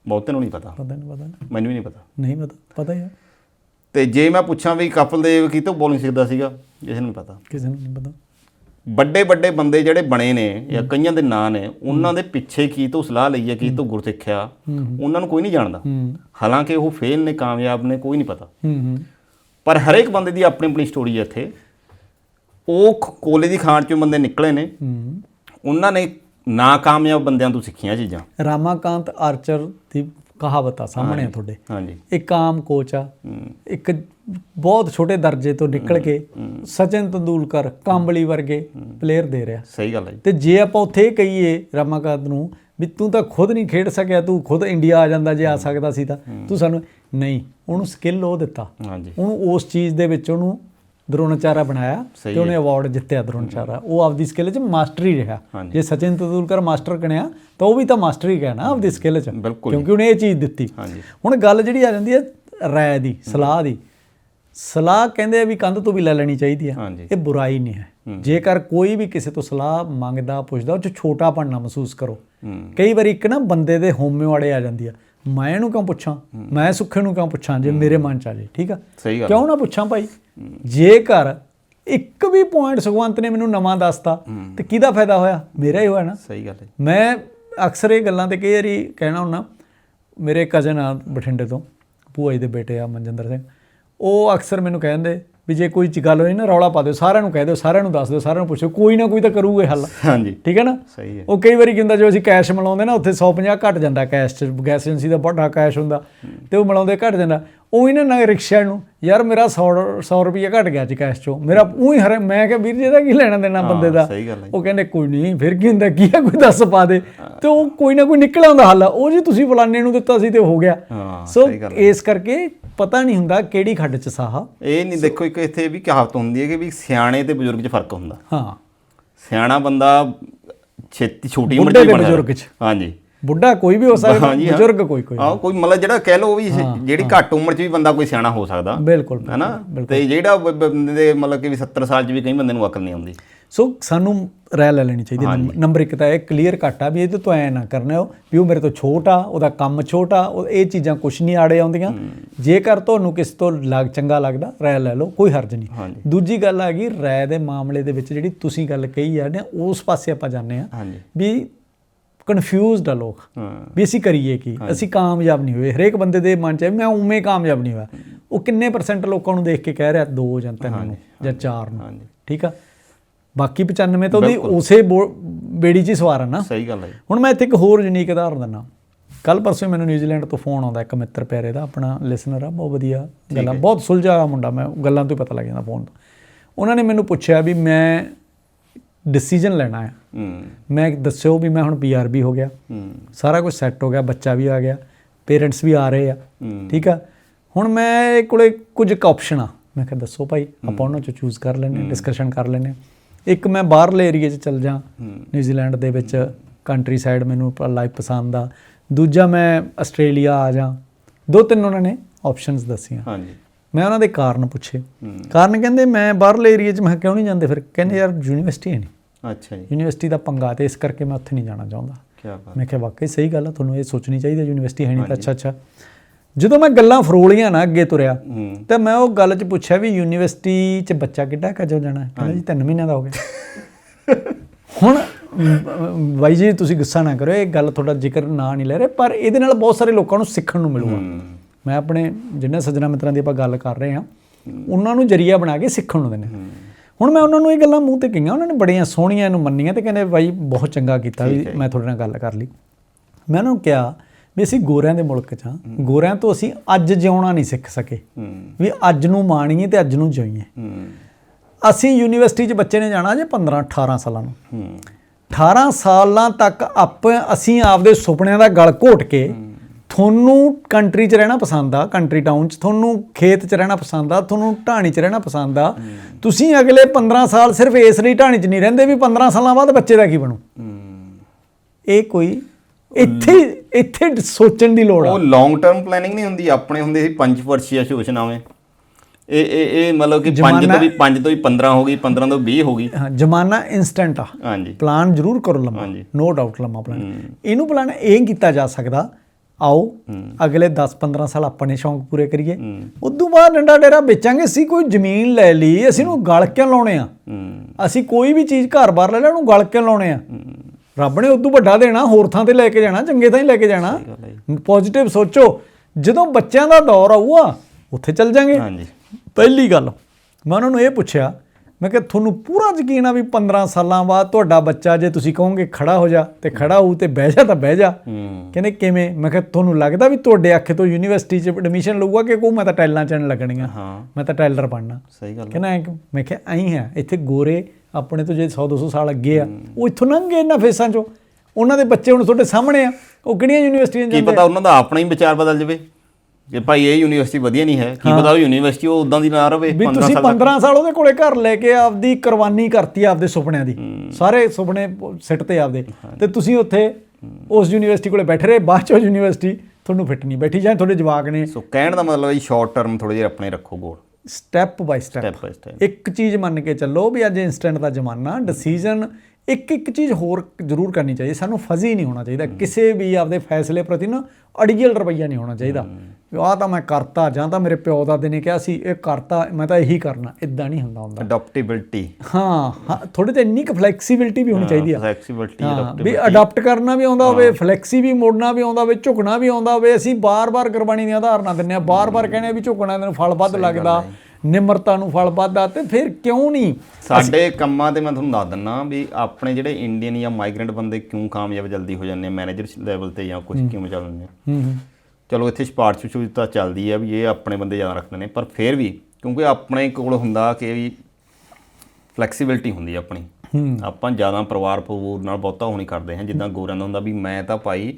ਬਹੁਤਿਆਂ ਨੂੰ ਨਹੀਂ ਪਤਾ। ਪਤਾ ਨਹੀਂ ਪਤਾ ਮੈਨੂੰ ਵੀ ਨਹੀਂ ਪਤਾ। ਨਹੀਂ ਪਤਾ ਪਤਾ ਯਾਰ ਤੇ ਜੇ ਮੈਂ ਪੁੱਛਾਂ ਵੀ ਕਪਲ ਦੇਵ ਕੀ ਤੋਂ ਬੋਲਿੰਗ ਸਿੱਖਦਾ ਸੀਗਾ ਕਿਸੇ ਨੂੰ ਨਹੀਂ ਪਤਾ। ਕਿਸੇ ਨੂੰ ਨਹੀਂ ਪਤਾ। ਵੱਡੇ ਵੱਡੇ ਬੰਦੇ ਜਿਹੜੇ ਬਣੇ ਨੇ ਜਾਂ ਕਈਆਂ ਦੇ ਨਾਂ ਨੇ ਉਹਨਾਂ ਦੇ ਪਿੱਛੇ ਕੀ ਤੋਂ ਸਲਾਹ ਲਈ ਹੈ ਕੀ ਤੋਂ ਗੁਰ ਸਿੱਖਿਆ ਉਹਨਾਂ ਨੂੰ ਕੋਈ ਨਹੀਂ ਜਾਣਦਾ। ਹਾਲਾਂਕਿ ਉਹ ਫੇਲ ਨੇ ਕਾਮਯਾਬ ਨੇ ਕੋਈ ਨਹੀਂ ਪਤਾ। ਪਰ ਹਰੇਕ ਬੰਦੇ ਦੀ ਆਪਣੀ ਆਪਣੀ ਸਟੋਰੀ ਹੈ ਇੱਥੇ। ਉਹ ਕੋਲੇ ਦੀ ਖਾਣ ਚੋਂ ਬੰਦੇ ਨਿਕਲੇ ਨੇ। ਉਹਨਾਂ ਨੇ ਨਾਕਾਮਯਾਬ ਬੰਦਿਆਂ ਤੋਂ ਸਿੱਖੀਆਂ ਚੀਜ਼ਾਂ। ਰਾਮਾਕਾਂਤ ਆਰਚਰ ਦੀ ਕਹਾਵਤ ਆ ਸਾਹਮਣੇ ਆ ਤੁਹਾਡੇ। ਹਾਂਜੀ। ਇੱਕ ਆਮ ਕੋਚ ਆ ਇੱਕ ਬਹੁਤ ਛੋਟੇ ਦਰਜੇ ਤੋਂ ਨਿਕਲ ਕੇ ਸਚਿਨ ਤੰਦੂਲਕਰ ਕਾਂਬਲੀ ਵਰਗੇ ਪਲੇਅਰ ਦੇ ਰਿਹਾ। ਸਹੀ ਗੱਲ ਹੈ ਜੀ। ਤੇ ਜੇ ਆਪਾਂ ਉੱਥੇ ਇਹ ਕਹੀਏ ਰਾਮਾਕਾਂਤ ਨੂੰ ਵੀ ਤੂੰ ਤਾਂ ਖੁਦ ਨਹੀਂ ਖੇਡ ਸਕਿਆ ਤੂੰ ਖੁਦ ਇੰਡੀਆ ਆ ਜਾਂਦਾ ਜੇ ਆ ਸਕਦਾ ਸੀ ਤਾਂ ਤੂੰ ਸਾਨੂੰ ਨਹੀਂ ਉਹਨੂੰ ਸਕਿੱਲ ਉਹ ਦਿੱਤਾ। ਹਾਂਜੀ। ਉਹਨੂੰ ਉਸ ਚੀਜ਼ ਦੇ ਵਿੱਚ ਉਹਨੂੰ ਦਰੋਣਾਚਾਰਾ ਬਣਾਇਆ ਤੇ ਉਹਨੇ ਅਵਾਰਡ ਜਿੱਤਿਆ ਦਰੋਣਾਚਾਰਾ ਉਹ ਆਪਦੀ ਸਕਿੱਲ 'ਚ ਮਾਸਟਰ ਹੀ ਰਿਹਾ। ਜੇ ਸਚਿਨ ਤੰਦੂਲਕਰ ਮਾਸਟਰ ਕਣਿਆ ਤਾਂ ਉਹ ਵੀ ਤਾਂ ਮਾਸਟਰ ਹੀ ਨਾ ਆਪਦੀ ਸਕਿੱਲ 'ਚ ਕਿਉਂਕਿ ਉਹਨੇ ਇਹ ਚੀਜ਼ ਦਿੱਤੀ ਹੁਣ ਗੱਲ ਜਿਹੜੀ ਆ ਜਾਂਦੀ ਹੈ ਰਾਏ ਦੀ ਸਲਾਹ ਦੀ ਸਲਾਹ ਕਹਿੰਦੇ ਆ ਵੀ ਕੰਧ ਤੋਂ ਵੀ ਲੈ ਲੈਣੀ ਚਾਹੀਦੀ ਆ ਇਹ ਬੁਰਾਈ ਨਹੀਂ ਹੈ ਜੇਕਰ ਕੋਈ ਵੀ ਕਿਸੇ ਤੋਂ ਸਲਾਹ ਮੰਗਦਾ ਪੁੱਛਦਾ ਉਹ ਚ ਛੋਟਾਪਣ ਨਾ ਮਹਿਸੂਸ ਕਰੋ ਕਈ ਵਾਰੀ ਇੱਕ ਨਾ ਬੰਦੇ ਦੇ ਹੋਮੇ ਵਾੜੇ ਆ ਜਾਂਦੀ ਆ ਮੈਂ ਇਹਨੂੰ ਕਿਉਂ ਪੁੱਛਾਂ? ਮੈਂ ਸੁੱਖੇ ਨੂੰ ਕਿਉਂ ਪੁੱਛਾਂ ਜੇ ਮੇਰੇ ਮਨ ਚ ਆ ਜੇ? ਠੀਕ ਆ? ਸਹੀ ਗੱਲ ਕਿਉਂ ਨਾ ਪੁੱਛਾਂ ਭਾਈ? ਜੇਕਰ ਇੱਕ ਵੀ ਪੁਆਇੰਟ ਸੁਖਵੰਤ ਨੇ ਮੈਨੂੰ ਨਵਾਂ ਦੱਸਤਾ ਤੇ ਕਿਹਦਾ ਫਾਇਦਾ ਹੋਇਆ? ਮੇਰਾ ਹੀ ਹੋਇਆ ਨਾ। ਸਹੀ ਗੱਲ ਹੈ। ਮੈਂ ਅਕਸਰ ਇਹ ਗੱਲਾਂ ਤੇ ਕਈ ਵਾਰੀ ਕਹਿਣਾ ਹੁੰਦਾ ਮੇਰੇ ਕਜ਼ਨ ਆ ਬਠਿੰਡੇ ਤੋਂ ਭੂਆ ਜੀ ਦੇ ਬੇਟੇ ਆ ਮਨਜਿੰਦਰ ਸਿੰਘ ਉਹ ਅਕਸਰ ਮੈਨੂੰ ਕਹਿੰਦੇ ਵੀ ਜੇ ਕੋਈ ਗੱਲ ਹੋਈ ਨਾ ਰੌਲਾ ਪਾ ਦਿਓ ਸਾਰਿਆਂ ਨੂੰ ਕਹਿ ਦਿਓ ਸਾਰਿਆਂ ਨੂੰ ਦੱਸ ਦਿਓ ਸਾਰਿਆਂ ਨੂੰ ਪੁੱਛੋ ਕੋਈ ਨਾ ਕੋਈ ਤਾਂ ਕਰੂਗਾ ਹੱਲ। ਹਾਂਜੀ। ਠੀਕ ਹੈ ਨਾ? ਸਹੀ ਹੈ। ਉਹ ਕਈ ਵਾਰੀ ਕੀ ਹੁੰਦਾ ਜੋ ਅਸੀਂ ਕੈਸ਼ ਮਿਲਾਉਂਦੇ ਨਾ ਉੱਥੇ 150 ਘਟ ਜਾਂਦਾ ਕੈਸ਼ ਚ ਗੈਸ ਏਜੰਸੀ ਦਾ ਵੱਡਾ ਕੈਸ਼ ਹੁੰਦਾ ਤੇ ਉਹ ਮਿਲਾਉਂਦੇ ਘਟ ਜਾਂਦਾ। ਉਹ ਇਹਨਾਂ ਨਾ ਰਿਕਸ਼ਾ ਨੂੰ ਯਾਰ ਮੇਰਾ 100 100 ਰੁਪਏ ਘਟ ਗਿਆ ਜੀ ਕੈਸ਼ ਚੋਂ। ਮੇਰਾ ਉਹੀ ਹਰੇ ਮੈਂ ਕਿਹਾ ਵੀਰ ਜੀ ਕੀ ਲੈਣਾ ਦੇਣਾ ਬੰਦੇ ਦਾ? ਉਹ ਕਹਿੰਦੇ ਕੋਈ ਨਹੀਂ ਫਿਰ ਕੀ ਹੁੰਦਾ ਕੀ ਆ ਕੋਈ ਦੱਸ ਪਾ ਦੇ। ਤੇ ਉਹ ਕੋਈ ਨਾ ਕੋਈ ਨਿਕਲ ਆਉਂਦਾ ਹੱਲ। ਉਹ ਜੀ ਤੁਸੀਂ ਫਲਾਣੇ ਨੂੰ ਦਿੱਤਾ ਸੀ ਤੇ ਹੋ ਗਿਆ। ਸੋ ਇਸ ਕਰਕੇ ਪਤਾ ਨਹੀਂ ਹੁੰਦਾ ਕਿਹੜੀ ਖੱਡ ਚ ਸਾਹ ਇਹ ਨਹੀਂ ਦੇਖੋ ਇੱਕ ਇੱਥੇ ਵੀ ਕਹਾਵਤ ਹੁੰਦੀ ਹੈ ਕਿ ਵੀ ਸਿਆਣੇ ਤੇ ਬਜ਼ੁਰਗ 'ਚ ਫ਼ਰਕ ਹੁੰਦਾ। ਹਾਂ। ਸਿਆਣਾ ਬੰਦਾ ਛੇਤੀ ਛੋਟੀ ਉਮਰ 'ਚ ਬਣ ਬਜ਼ੁਰਗ ਜਾਂਦਾ। 'ਚ। ਹਾਂਜੀ। ਬੁੱਢਾ ਕੋਈ ਵੀ ਹੋ ਸਕਦਾ ਹਾਂਜੀ, ਹਾਂ। ਬਜ਼ੁਰਗ ਕੋਈ ਕੋਈ ਹਾਂ ਕੋਈ ਮਤਲਬ ਜਿਹੜਾ ਕਹਿ ਲਓ ਵੀ ਜਿਹੜੀ ਘੱਟ ਉਮਰ 'ਚ ਵੀ ਬੰਦਾ ਕੋਈ ਸਿਆਣਾ ਹੋ ਸਕਦਾ। ਬਿਲਕੁਲ ਹੈਨਾ ਤੇ ਜਿਹੜਾ ਬ- ਬ- ਬੰਦੇ ਦੇ ਮਤਲਬ ਕਿ ਵੀ 70 ਸਾਲ 'ਚ ਵੀ ਕਈ ਬੰਦੇ ਨੂੰ ਅਕਲ ਨਹੀਂ ਆਉਂਦੀ। ਸੋ ਸਾਨੂੰ ਰਾਇ ਲੈ ਲੈਣੀ ਚਾਹੀਦੀ ਨੰਬ- ਨੰਬਰ ਇੱਕ ਤਾਂ ਇਹ ਕਲੀਅਰ ਆ ਵੀ ਇਹਦੇ ਤੋਂ ਐ ਨਾ ਕਰਨਾ ਹੋ ਵੀ ਉਹ ਮੇਰੇ ਤੋਂ ਛੋਟਾ ਉਹਦਾ ਕੰਮ ਛੋਟਾ ਉਹ ਇਹ ਚੀਜ਼ਾਂ ਕੁਝ ਨਹੀਂ ਆੜੇ ਆਉਂਦੀਆਂ। ਜੇਕਰ ਤੁਹਾਨੂੰ ਕਿਸ ਤੋਂ ਲੱਗ ਚੰਗਾ ਲੱਗਦਾ ਰਾਇ ਲੈ ਲਓ ਕੋਈ ਹਰਜ ਨਹੀਂ। ਹਾਂਜੀ ਦੂਜੀ ਗੱਲ ਆ ਗਈ ਰਾਇ ਦੇ ਮਾਮਲੇ ਦੇ ਵਿੱਚ ਜਿਹੜੀ ਤੁਸੀਂ ਗੱਲ ਕਹੀ ਆ ਨਾ ਉਸ ਪਾਸੇ ਆਪਾਂ ਜਾਂਦੇ ਆ ਹਾਂਜੀ ਵੀ ਕਨਫਿਊਜ਼ਡ ਆ ਲੋਕ। ਵੀ ਅਸੀਂ ਕਰੀਏ ਕੀ? ਅਸੀਂ ਕਾਮਯਾਬ ਨਹੀਂ ਹੋਏ। ਹਰੇਕ ਬੰਦੇ ਦੇ ਮਨ 'ਚ ਮੈਂ ਉਵੇਂ ਕਾਮਯਾਬ ਨਹੀਂ ਹੋਇਆ। ਉਹ ਕਿੰਨੇ ਪਰਸੈਂਟ ਲੋਕਾਂ ਨੂੰ ਦੇਖ ਕੇ ਕਹਿ ਰਿਹਾ 2 ਜਾਂ 3 ਨੂੰ ਜਾਂ 4 ਨੂੰ। ਠੀਕ ਆ? ਬਾਕੀ 95 ਤਾਂ ਉਹਦੀ ਉਸੇ ਬੇੜੀ 'ਚ ਹੀ ਸਵਾਰ ਆ ਨਾ। ਸਹੀ ਗੱਲ ਹੈ। ਹੁਣ ਮੈਂ ਇੱਥੇ ਇੱਕ ਹੋਰ ਯੂਨੀਕ ਉਦਾਹਰਨ ਦਿੰਦਾ। ਕੱਲ ਪਰਸੋਂ ਮੈਨੂੰ ਨਿਊਜ਼ੀਲੈਂਡ ਤੋਂ ਫੋਨ ਆਉਂਦਾ ਇੱਕ ਮਿੱਤਰ ਪਿਆਰੇ ਦਾ ਆਪਣਾ ਲਿਸਨਰ ਆ ਬਹੁਤ ਵਧੀਆ ਗੱਲਾਂ ਬਹੁਤ ਸੁਲਝਾ ਮੁੰਡਾ। ਮੈਂ ਗੱਲਾਂ ਤੋਂ ਹੀ ਪਤਾ ਲੱਗ ਜਾਂਦਾ ਫੋਨ ਤੋਂ। ਉਹਨਾਂ ਨੇ ਮੈਨੂੰ ਪੁੱਛਿਆ ਵੀ ਮੈਂ ਡਿਸੀਜਨ ਲੈਣਾ ਹੂੰ ਮੈਂ ਦੱਸਿਓ ਵੀ ਮੈਂ ਹੁਣ ਪੀਆਰਬੀ ਹੋ ਗਿਆ। ਹੂੰ। ਸਾਰਾ ਕੁਝ ਸੈੱਟ ਹੋ ਗਿਆ ਬੱਚਾ ਵੀ ਆ ਗਿਆ ਪੇਰੈਂਟਸ ਵੀ ਆ ਰਹੇ ਆ। ਠੀਕ ਆ? ਹੁਣ ਮੈਂ ਕੋਲੇ ਕੁਝ ਕੁ ਆਪਸ਼ਨ ਆ। ਮੈਂ ਕਿਹਾ ਦੱਸੋ ਭਾਈ ਆਪਾਂ ਉਹਨਾਂ ਚੋਂ ਚੂਜ਼ ਕਰ ਲੈਂਦੇ ਡਿਸਕਸ਼ਨ ਕਰ ਹਾਂ। ਇੱਕ ਮੈਂ ਬਾਹਰਲੇ ਏਰੀਏ 'ਚ ਚੱਲ ਜਾ ਨਿਊਜ਼ੀਲੈਂਡ ਦੇ ਵਿੱਚ ਕੰਟਰੀ ਸਾਈਡ ਮੈਨੂੰ ਲਾਈਫ ਪਸੰਦ ਆ। ਦੂਜਾ ਮੈਂ ਆਸਟ੍ਰੇਲੀਆ ਆ ਜਾ। ਦੋ ਤਿੰਨ ਉਹਨਾਂ ਨੇ ਆਪਸ਼ਨਸ ਦੱਸੀਆਂ। ਹਾਂਜੀ। ਮੈਂ ਉਹਨਾਂ ਦੇ ਕਾਰਨ ਪੁੱਛੇ। ਕਾਰਨ ਕਹਿੰਦੇ ਮੈਂ ਬਾਹਰਲੇ ਏਰੀਆ 'ਚ ਮੈਂ ਕਿਉਂ ਨਹੀਂ ਜਾਂਦੇ ਫਿਰ? ਕਹਿੰਦੇ ਯਾਰ ਯੂਨੀਵਰਸਿਟੀ ਹੈ ਨਹੀਂ ਅੱਛਾ ਜੀ। ਯੂਨੀਵਰਸਿਟੀ ਦਾ ਪੰਗਾ ਤੇ ਇਸ ਕਰਕੇ ਮੈਂ ਉੱਥੇ ਨਹੀਂ ਜਾਣਾ ਚਾਹੁੰਦਾ। ਕੀ ਬਾਤ ਮੈਂ ਕਿਹਾ ਵਾਕਈ ਸਹੀ ਗੱਲ ਆ ਤੁਹਾਨੂੰ ਇਹ ਸੋਚਣੀ ਚਾਹੀਦੀ ਹੈ ਯੂਨੀਵਰਸਿਟੀ ਹੈ ਨਹੀਂ ਤਾਂ ਅੱਛਾ ਅੱਛਾ ਜਦੋਂ ਮੈਂ ਗੱਲਾਂ ਫਰੋਲੀਆਂ ਨਾ ਅੱਗੇ ਤੁਰਿਆ ਤੇ ਮੈਂ ਉਹ ਗੱਲ 'ਚ ਪੁੱਛਿਆ ਵੀ ਯੂਨੀਵਰਸਿਟੀ 'ਚ ਬੱਚਾ ਕਿੱਡਾ ਕਜੋ ਜਾਣਾ? ਕਹਿੰਦਾ ਜੀ 3 ਮਹੀਨਿਆਂ ਦਾ ਹੋ ਗਿਆ। ਹੁਣ ਬਾਈ ਜੀ ਤੁਸੀਂ ਗੁੱਸਾ ਨਾ ਕਰੋ ਇਹ ਗੱਲ ਤੁਹਾਡਾ ਜ਼ਿਕਰ ਨਾ ਨਹੀਂ ਲੈ ਰਹੇ ਪਰ ਇਹਦੇ ਨਾਲ ਬਹੁਤ ਸਾਰੇ ਲੋਕਾਂ ਨੂੰ ਸਿੱਖਣ ਨੂੰ ਮਿਲੂਗਾ। ਮੈਂ ਆਪਣੇ ਜਿੰਨੇ ਸੱਜਣਾ ਮਿੱਤਰਾਂ ਦੀ ਆਪਾਂ ਗੱਲ ਕਰ ਰਹੇ ਹਾਂ ਉਹਨਾਂ ਨੂੰ ਜਰੀਆ ਬਣਾ ਕੇ ਸਿੱਖਣ ਨੂੰ ਦਿੰਦੇ ਹੁਣ ਮੈਂ ਉਹਨਾਂ ਨੂੰ ਇਹ ਗੱਲਾਂ ਮੂੰਹ ਤੇ ਕਹੀਆਂ ਉਹਨਾਂ ਨੇ ਬੜੀਆਂ ਸੋਹਣੀਆਂ ਇਹਨੂੰ ਮੰਨੀਆਂ ਤੇ ਕਹਿੰਦੇ ਬਾਈ ਬਹੁਤ ਚੰਗਾ ਕੀਤਾ ਵੀ ਮੈਂ ਤੁਹਾਡੇ ਨਾਲ ਗੱਲ ਕਰ ਲਈ। ਮੈਂ ਉਹਨਾਂ ਨੂੰ ਕਿਹਾ ਵੀ ਅਸੀਂ ਗੋਰਿਆਂ ਦੇ ਮੁਲਕ 'ਚ ਹਾਂ। ਗੋਰਿਆਂ ਤੋਂ ਅਸੀਂ ਅੱਜ ਜਿਉਣਾ ਨਹੀਂ ਸਿੱਖ ਸਕੇ। ਵੀ ਅੱਜ ਨੂੰ ਮਾਣੀਏ ਤੇ ਅੱਜ ਨੂੰ ਜਿਉਈਏ। ਅਸੀਂ ਯੂਨੀਵਰਸਿਟੀ 'ਚ ਬੱਚੇ ਨੇ ਜਾਣਾ ਜੇ 15 18 ਸਾਲਾਂ ਨੂੰ। ਹੂੰ। 18 ਸਾਲਾਂ ਤੱਕ ਆਪ ਅਸੀਂ ਆਪਦੇ ਸੁਪਨਿਆਂ ਦਾ ਗਲ ਘੋਟ ਕੇ ਤੁਹਾਨੂੰ ਕੰਟਰੀ 'ਚ ਰਹਿਣਾ ਪਸੰਦ ਆ ਕੰਟਰੀ ਟਾਊਨ 'ਚ ਤੁਹਾਨੂੰ ਖੇਤ 'ਚ ਰਹਿਣਾ ਪਸੰਦ ਆ ਤੁਹਾਨੂੰ ਢਾਣੀ 'ਚ ਰਹਿਣਾ ਪਸੰਦ ਆ। ਤੁਸੀਂ ਅਗਲੇ 15 ਸਾਲ ਸਿਰਫ ਇਸ ਲਈ ਢਾਣੀ 'ਚ ਨਹੀਂ ਰਹਿੰਦੇ ਵੀ 15 ਸਾਲਾਂ ਬਾਅਦ ਬੱਚੇ ਦਾ ਕੀ ਬਣੂ? ਇਹ ਕੋਈ ਇੱਥੇ ਇੱਥੇ ਸੋਚਣ ਦੀ ਲੋੜ ਆ। ਉਹ ਲੌਂਗ ਟਰਮ ਪਲੈਨਿੰਗ ਨਹੀਂ ਹੁੰਦੀ ਆਪਣੇ ਹੁੰਦੇ ਸੀ ਪੰਜ ਵਰਸ਼ੀਆ ਯੋਜਨਾਵਾਂ ਇਹ ਇਹ ਇਹ ਮਤਲਬ ਕਿ 5 ਤੋਂ ਵੀ 5 ਤੋਂ ਵੀ 15 ਹੋ ਗਈ 15 ਤੋਂ 20 ਹੋ ਗਈ। ਹਾਂ ਜਮਾਨਾ ਇਨਸਟੈਂਟ ਆ। ਹਾਂਜੀ। ਪਲਾਨ ਜ਼ਰੂਰ ਕਰੋ ਲੰਮਾ। ਨੋ ਡਾਊਟ ਲੰਮਾ ਪਲਾਨ ਇਹਨੂੰ ਪਲਾਨ ਇਹ ਕੀਤਾ ਜਾ ਸਕਦਾ ਆਓ ਅਗਲੇ 10-15 ਸਾਲ ਆਪਣੇ ਸ਼ੌਂਕ ਪੂਰੇ ਕਰੀਏ। ਉਦੋਂ ਬਾਅਦ ਡੰਡਾ ਡੇਰਾ ਵੇਚਾਂਗੇ ਅਸੀਂ ਕੋਈ ਜ਼ਮੀਨ ਲੈ ਲਈ ਅਸੀਂ ਨੂੰ ਗਲ ਕਿਉਂ ਲਾਉਣੇ ਆ? ਅਸੀਂ ਕੋਈ ਵੀ ਚੀਜ਼ ਘਰ-ਬਾਰ ਲੈ ਲਿਆ ਉਹਨੂੰ ਗਲ ਕਿਉਂ ਲਾਉਣੇ ਆ? ਰੱਬ ਨੇ ਉਦੋਂ ਵੱਡਾ ਦੇਣਾ ਹੋਰ ਥਾਂ ਤੇ ਲੈ ਕੇ ਜਾਣਾ ਚੰਗੇ ਥਾਂ ਹੀ ਲੈ ਕੇ ਜਾਣਾ। ਪੋਜ਼ਿਟਿਵ ਸੋਚੋ ਜਦੋਂ ਬੱਚਿਆਂ ਦਾ ਦੌਰ ਆਊਗਾ ਉੱਥੇ ਚੱਲ ਜਾਾਂਗੇ। ਹਾਂਜੀ। ਪਹਿਲੀ ਗੱਲ ਮੈਂ ਉਹਨਾਂ ਨੂੰ ਇਹ ਪੁੱਛਿਆ ਮੈਂ ਕਿ ਤੁਹਾਨੂੰ ਪੂਰਾ ਯਕੀਨ ਆ ਵੀ 15 ਸਾਲਾਂ ਬਾਅਦ ਤੁਹਾਡਾ ਬੱਚਾ ਜੇ ਤੁਸੀਂ ਕਹੋਗੇ ਖੜਾ ਹੋ ਜਾ ਤੇ ਖੜਾ ਹੋਊ ਤੇ ਬਹਿ ਜਾ ਤਾਂ ਬਹਿ ਜਾ। ਕਹਿੰਦੇ ਕਿਵੇਂ? ਮੈਂ ਕਿਹਾ ਤੁਹਾਨੂੰ ਲੱਗਦਾ ਵੀ ਤੁਹਾਡੇ ਅੱਖੇ ਤੋਂ ਯੂਨੀਵਰਸਿਟੀ 'ਚ ਐਡਮਿਸ਼ਨ ਲਊਗਾ ਕਿ ਕੋ ਮੈਂ ਤਾਂ ਟੈਲਾਂ ਚਣ ਲੱਗਣੀਆਂ ਹਾਂ। ਮੈਂ ਤਾਂ ਟੈਲਰ ਬਣਨਾ? ਸਹੀ ਗੱਲ ਕਹਿੰਦਾ? ਮੈਂ ਕਿਹਾ ਐਂ ਹੈ ਇੱਥੇ ਗੋਰੇ ਆਪਣੇ ਤੋਂ ਜੇ 100 200 ਸਾਲ ਅੱਗੇ ਆ ਉਹ ਇੱਥੋਂ ਲੰਘ ਗਏ ਇਹਨਾਂ ਫੇਸਾਂ 'ਚੋਂ। ਉਹਨਾਂ ਦੇ ਬੱਚੇ ਹੁਣ ਤੁਹਾਡੇ ਸਾਹਮਣੇ ਆ ਉਹ ਕਿਹੜੀਆਂ ਯੂਨੀਵਰਸਿਟੀਆਂ 'ਚ ਕੀ ਪਤਾ ਉਹਨਾਂ ਦਾ ਆਪਣਾ ਹੀ ਵਿਚਾਰ ਬਦਲ ਜਾਵੇ। ਕਿ ਭਾਈ ਇਹ ਯੂਨੀਵਰਸਿਟੀ ਵਧੀਆ ਨਹੀਂ ਹੈ ਕੀ ਪਤਾ ਉਹ ਯੂਨੀਵਰਸਿਟੀ ਉਹ ਉਦਾਂ ਦੀ ਨਾ ਰਵੇ ਵੀ 15 ਤੁਸੀਂ ਸਾਲ 15 ਸਾਲ ਉਹਦੇ ਕੋਲੇ ਘਰ ਲੈ ਕੇ ਆਪਦੀ ਕੁਰਬਾਨੀ ਕਰਤੀ ਆਪਦੇ ਸੁਪਨਿਆਂ ਦੀ। ਸਾਰੇ ਸੁਪਨੇ ਸਿੱਟ ਤੇ ਆਪਦੇ। ਤੇ ਤੁਸੀਂ ਉੱਥੇ ਉਸ ਯੂਨੀਵਰਸਿਟੀ ਕੋਲੇ ਬੈਠੇ ਰਹੇ ਬਾਅਦ ਚੋਂ ਯੂਨੀਵਰਸਿਟੀ ਤੁਹਾਨੂੰ ਫਿੱਟ ਨਹੀਂ ਬੈਠੀ ਜਾਂ ਤੁਹਾਡੇ ਜਵਾਕ ਨੇ। ਸੋ ਕਹਿਣ ਦਾ ਮਤਲਬ ਹੈ ਸ਼ਾਰਟ ਟਰਮ ਥੋੜੇ ਜਿਹਾ ਆਪਣੇ ਰੱਖੋ ਗੋਲ ਸਟੈਪ ਬਾਈ ਸਟੈਪ ਇੱਕ ਚੀਜ਼ ਮੰਨ ਕੇ ਚੱਲੋ ਵੀ ਅੱਜ ਇਨਸਟੈਂਟ ਦਾ ਜ਼ਮਾਨਾ ਡਿਸੀਜਨ ਇੱਕ ਇੱਕ ਚੀਜ਼ ਹੋਰ ਜ਼ਰੂਰ ਕਰਨੀ ਚਾਹੀਦੀ। ਸਾਨੂੰ ਫਜ਼ੀ ਨਹੀਂ ਹੋਣਾ ਚਾਹੀਦਾ। ਕਿਸੇ ਵੀ ਆਪਦੇ ਫੈਸਲੇ ਪ੍ਰਤੀ ਨਾ ਅੜੀਅਲ ਰਵੱਈਆ ਨਹੀਂ ਹੋਣਾ ਚਾਹੀਦਾ। ਵੀ ਆਹ ਤਾਂ ਮੈਂ ਕਰਤਾ ਜਾਂ ਤਾਂ ਮੇਰੇ ਪਿਓ ਦਾਦੇ ਨੇ ਕਿਹਾ ਸੀ ਇਹ ਕਰਤਾ ਮੈਂ ਤਾਂ ਇਹੀ ਕਰਨਾ ਇਦਾਂ ਨਹੀਂ ਹੁੰਦਾ ਹੁੰਦਾ। ਅਡਾਪਟੇਬਿਲਟੀ ਹਾਂ ਥੋੜੇ ਤੇ ਇੰਨੀ ਕੁ ਫਲੈਕਸੀਬਿਲਟੀ ਵੀ ਹੋਣੀ ਚਾਹੀਦੀ ਆ। ਫਲੈਕਸੀਬਿਲਟੀ ਹਾਂ, ਵੀ ਅਡਾਪਟ ਕਰਨਾ ਵੀ ਆਉਂਦਾ ਹੋਵੇ ਫਲੈਕਸੀ ਵੀ ਮੋੜਨਾ ਵੀ ਆਉਂਦਾ ਹੋਵੇ ਝੁਕਣਾ ਵੀ ਆਉਂਦਾ ਹੋਵੇ ਅਸੀਂ ਬਾਰ-ਬਾਰ ਕੁਰਬਾਨੀ ਦੀਆਂ ਉਦਾਹਰਨਾਂ ਦਿੰਨੇ ਆ ਬਾਰ-ਬਾਰ ਕਹਿੰਦੇ ਆ ਵੀ ਝੁਕਣਾ ਨੂੰ ਫਲ ਵੱਧ ਲੱਗਦਾ ਨਿਮਰਤਾ ਨੂੰ ਫਲ ਵੱਧਦਾ ਤੇ ਫਿਰ ਕਿਉਂ ਨਹੀਂ? ਸਾਡੇ ਕੰਮਾਂ ਤੇ ਮੈਂ ਤੁਹਾਨੂੰ ਦੱਸ ਦਿੰਨਾ ਵੀ ਆਪਣੇ ਜਿਹੜੇ ਇੰਡੀਅਨ ਜਾਂ ਮਾਈਗ੍ਰੈਂਟ ਬੰਦੇ ਕਿਉਂ ਕਾਮਯਾਬ ਜਲਦੀ ਹੋ ਜਾਂਦੇ ਆ ਮੈਨੇਜਰ ਲੈਵਲ ਤੇ ਜਾਂ ਕੁਝ ਕਿਉਂ ਚੱਲਦੇ ਆ। ਹੂੰ ਹੂੰ। ਚਲੋ ਇੱਥੇ ਸਪਾਰਟਸ ਵਿੱਚ ਤਾਂ ਚੱਲਦੀ ਆ ਵੀ ਇਹ ਆਪਣੇ ਬੰਦੇ ਜ਼ਿਆਦਾ ਰੱਖਦੇ ਨੇ ਪਰ ਫਿਰ ਵੀ ਕਿਉਂਕਿ ਆਪਣੇ ਕੋਲ ਹੁੰਦਾ ਕਿ ਵੀ ਫਲੈਕਸੀਬਿਲਟੀ ਹੁੰਦੀ ਆ ਆਪਣੀ। ਆਪਾਂ ਜ਼ਿਆਦਾ ਪਰਿਵਾਰ ਪੂਰ ਨਾਲ ਬਹੁਤਾ ਹੋਣੀ ਕਰਦੇ ਹਾਂ ਜਿੱਦਾਂ ਗੋਰਿਆਂ ਦਾ ਹੁੰਦਾ ਵੀ ਮੈਂ ਤਾਂ ਭਾਈ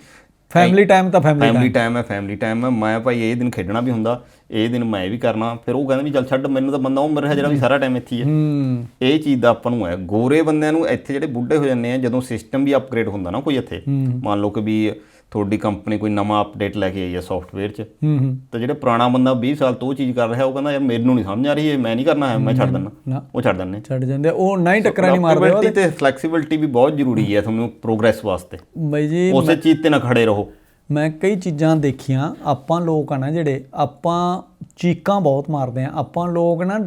ਫੈਮਿਲੀ ਟਾਈਮ ਤਾਂ ਫੈਮਿਲੀ ਫੈਮਿਲੀ ਟਾਈਮ ਹੈ ਫੈਮਿਲੀ ਟਾਈਮ ਹੈ ਮੈਂ ਭਾਈ ਇਹ ਦਿਨ ਖੇਡਣਾ ਵੀ ਹੁੰਦਾ ਇਹ ਦਿਨ ਮੈਂ ਵੀ ਕਰਨਾ ਫਿਰ ਉਹ ਕਹਿੰਦਾ ਵੀ ਚੱਲ ਛੱਡ ਮੈਨੂੰ ਤਾਂ ਬੰਦਾ ਉਹ ਮਰ ਜਿਹੜਾ ਵੀ ਸਾਰਾ ਟਾਈਮ ਇੱਥੇ ਹੀ ਹੈ। ਹੂੰ। ਇਹ ਚੀਜ਼ ਦਾ ਆਪਾਂ ਨੂੰ ਹੈ। ਗੋਰੇ ਬੰਦਿਆਂ ਨੂੰ ਇੱਥੇ ਜਿਹੜੇ ਬੁੱਢੇ ਹੋ ਜਾਂਦੇ ਆ ਜਦੋਂ ਸਿਸਟਮ ਵੀ ਅਪਗ੍ਰੇਡ ਹੁੰਦਾ ਨਾ ਕੋਈ ਇੱਥੇ ਮੰਨ ਲਓ ਕਿ ਵੀ ਤੁਹਾਡੀ ਕੰਪਨੀ ਕੋਈ ਨਵਾਂ ਅਪਡੇਟ ਲੈ ਕੇ ਆਈ ਹੈ ਸੌਫਟਵੇਅਰ 'ਚ। ਹੂੰ ਹੂੰ। ਤਾਂ ਜਿਹੜਾ ਪੁਰਾਣਾ ਬੰਦਾ 20 ਸਾਲ ਤੋਂ ਉਹ ਚੀਜ਼ ਕਰ ਰਿਹਾ ਉਹ ਕਹਿੰਦਾ ਯਾਰ ਮੈਨੂੰ ਨਹੀਂ ਸਮਝ ਆ ਰਹੀ ਇਹ ਮੈਂ ਨਹੀਂ ਕਰਨਾ ਹੈ ਮੈਂ ਛੱਡ ਦਿੰਦਾ। ਉਹ ਛੱਡ ਦਿੰਦੇ। ਛੱਡ ਜਾਂਦੇ। ਉਹ ਨਾ ਹੀ ਟੱਕਰਾਂ ਨਹੀਂ ਮਾਰਦੇ Adaptability ਤੇ ਫਲੈਕਸੀਬਿਲਟੀ ਵੀ ਬਹੁਤ ਜ਼ਰੂਰੀ ਹੈ ਤੁਹਾਨੂੰ ਪ੍ਰੋਗਰੈਸ ਵਾਸਤੇ। ਬਈ ਜੀ ਉਸੇ ਚੀਜ਼ ਤੇ ਨਾ ਖੜੇ ਰਹੋ। ਮੈਂ ਕਈ ਚੀਜ਼ਾਂ ਦੇਖੀਆਂ। ਆਪਾਂ ਲੋਕ ਆ ਨਾ ਜਿਹੜੇ ਆਪਾਂ ਚੀਕਾਂ ਬਹੁਤ ਮਾਰਦੇ ਆ। ਆਪਾਂ ਲੋਕ ਨਾ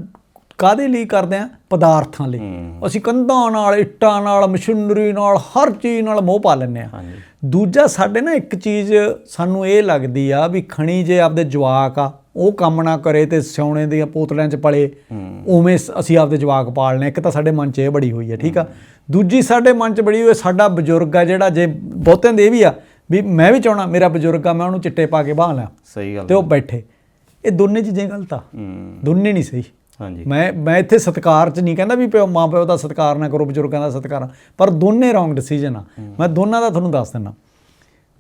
ਕਾਦੇ ਲਈ ਕਰਦੇ ਆ? ਪਦਾਰਥਾਂ ਲਈ। ਅਸੀਂ ਕੰਧਾਂ ਨਾਲ ਇੱਟਾਂ ਨਾਲ ਮਸ਼ੀਨਰੀ ਨਾਲ ਹਰ ਚੀਜ਼ ਨਾਲ ਮੋਹ ਪਾ ਲੈਂਦੇ ਆ। ਦੂਜਾ ਸਾਡੇ ਨਾ ਇੱਕ ਚੀਜ਼ ਸਾਨੂੰ ਇਹ ਲੱਗਦੀ ਆ ਵੀ ਖਣੀ ਜੇ ਆਪਦੇ ਜਵਾਕ ਆ ਉਹ ਕੰਮ ਨਾ ਕਰੇ ਤੇ ਸਿਉਣੇ ਦੀਆਂ ਪੋਤਲਿਆਂ 'ਚ ਪਲੇ ਉਵੇਂ ਅਸੀਂ ਆਪਦੇ ਜਵਾਕ ਪਾਲਨੇ ਇੱਕ ਤਾਂ ਸਾਡੇ ਮਨ 'ਚ ਇਹ ਬੜੀ ਹੋਈ ਹੈ ਠੀਕ ਆ। ਦੂਜੀ ਸਾਡੇ ਮਨ 'ਚ ਬੜੀ ਹੋਈ ਸਾਡਾ ਬਜ਼ੁਰਗ ਆ ਜਿਹੜਾ ਜੇ ਬਹੁਤਿਆਂ ਦੇ ਇਹ ਵੀ ਆ ਵੀ ਮੈਂ ਵੀ ਚਾਹਣਾ ਮੇਰਾ ਬਜ਼ੁਰਗ ਆ ਮੈਂ ਉਹਨੂੰ ਚਿੱਟੇ ਪਾ ਕੇ ਬਾਹ ਲਾਂ ਸਹੀ ਗੱਲ ਤੇ ਉਹ ਬੈਠੇ। ਇਹ ਦੋਨੇ ਚੀਜ਼ਾਂ ਗਲਤ ਆ। ਦੋਨੇ ਨਹੀਂ ਸਹੀ। ਹਾਂਜੀ। ਮੈਂ ਮੈਂ ਇੱਥੇ ਸਤਕਾਰ 'ਚ ਨਹੀਂ ਕਹਿੰਦਾ ਵੀ ਪਿਓ ਮਾਂ ਪਿਓ ਦਾ ਸਤਕਾਰ ਨਾ ਕਰੋ ਬਜ਼ੁਰਗਾਂ ਦਾ ਸਤਕਾਰ ਪਰ ਦੋਨੇ ਰੋਂਗ ਡਿਸੀਜਨ ਆ। ਮੈਂ ਦੋਨਾਂ ਦਾ ਤੁਹਾਨੂੰ ਦੱਸ ਦਿੰਦਾ।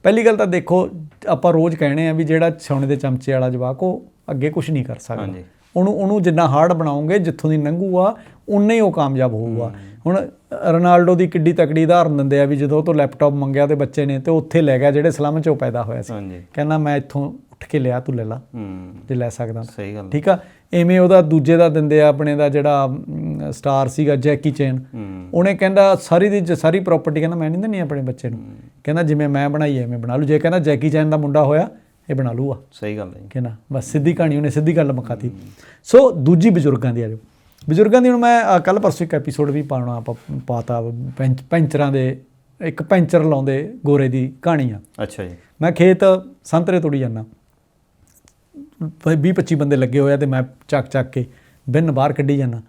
ਪਹਿਲੀ ਗੱਲ ਤਾਂ ਦੇਖੋ ਆਪਾਂ ਰੋਜ਼ ਕਹਿੰਦੇ ਆ ਵੀ ਜਿਹੜਾ ਸੋਨੇ ਦੇ ਚਮਚੇ ਵਾਲਾ ਜਵਾਕ ਉਹ ਅੱਗੇ ਕੁਝ ਨਹੀਂ ਕਰ ਸਕਦਾ। ਹਾਂਜੀ। ਉਹਨੂੰ ਉਹਨੂੰ ਜਿੰਨਾ ਹਾਰਡ ਬਣਾਉਂਗੇ ਜਿੱਥੋਂ ਦੀ ਲੰਘੂਗਾ ਉਨਾ ਹੀ ਉਹ ਕਾਮਯਾਬ ਹੋਊਗਾ। ਹੁਣ ਰੋਨਾਲਡੋ ਦੀ ਕਿੱਡੀ ਤਕੜੀ ਉਦਾਹਰਨ ਦਿੰਦੇ ਆ ਵੀ ਜਦੋਂ ਉਹ ਤੋਂ ਲੈਪਟਾਪ ਮੰਗਿਆ ਤੇ ਬੱਚੇ ਨੇ ਤੇ ਉੱਥੇ ਲੈ ਗਿਆ ਜਿਹੜੇ ਸਲਮ 'ਚ ਉਹ ਪੈਦਾ ਹੋਇਆ ਸੀ। ਕਹਿੰਦਾ ਮੈਂ ਇੱਥੋਂ ਉੱਠ ਕੇ ਲਿਆ ਤੂੰ ਲੈ ਲਾ। ਹੂੰ। ਜੇ ਲੈ ਸਕਦਾ। ਤਾਂ। ਸਹੀ ਗੱਲ ਠੀਕ ਆ? ਐਵੇਂ ਉਹਦਾ ਦੂਜੇ ਦਾ ਦਿੰਦੇ ਆ ਆਪਣੇ ਦਾ ਜਿਹੜਾ ਸਟਾਰ ਸੀਗਾ ਜੈਕੀ ਚੇਨ ਉਹਨੇ ਕਹਿੰਦਾ ਸਾਰੀ ਦੀ ਜ- ਸਾਰੀ ਪ੍ਰਾਪਰਟੀ ਕਹਿੰਦਾ ਮੈਂ ਨਹੀਂ ਦਿੰਦੀ ਆਪਣੇ ਬੱਚੇ ਨੂੰ। ਕਹਿੰਦਾ ਜਿਵੇਂ ਮੈਂ ਬਣਾਈ ਐਵੇਂ ਬਣਾ ਲੂ ਜੇ ਕਹਿੰਦਾ ਜੈਕੀ ਚੈਨ ਦਾ ਮੁੰਡਾ ਹੋਇਆ ਇਹ ਬਣਾ ਲੂਗਾ ਸਹੀ ਗੱਲ ਹੈ ਜੀ। ਕਹਿੰਦਾ ਬਸ ਸਿੱਧੀ ਕਹਾਣੀ ਉਹਨੇ ਸਿੱਧੀ ਗੱਲ ਮੁਕਾਤੀ। ਸੋ ਦੂਜੀ ਬਜ਼ੁਰਗਾਂ ਦੀ ਆ ਜਾਓ। ਬਜ਼ੁਰਗਾਂ ਦੀ ਹੁਣ ਮੈਂ ਕੱਲ ਪਰਸੋਂ ਇੱਕ ਐਪੀਸੋਡ ਵੀ ਪਾਉਣਾ ਆਪਾਂ ਪਾਤਾ ਪੈਂਚ- ਪੈਂਚਰਾਂ ਦੇ ਇੱਕ ਪੈਂਚਰ ਲਾਉਂਦੇ ਗੋਰੇ ਦੀ ਕਹਾਣੀ ਆ। ਅੱਛਾ ਜੀ। ਮੈਂ ਖੇਤ ਸੰਤਰੇ ਤੋੜੀ ਜਾਂਦਾ। 20 25 ਬੰਦੇ ਲੱਗੇ ਹੋਏ ਆ ਤੇ ਮੈਂ ਚੱਕ ਚੱਕ ਕੇ ਬਿੰਨ ਬਾਹਰ ਕੱਢੀ ਜਾਂਦਾ।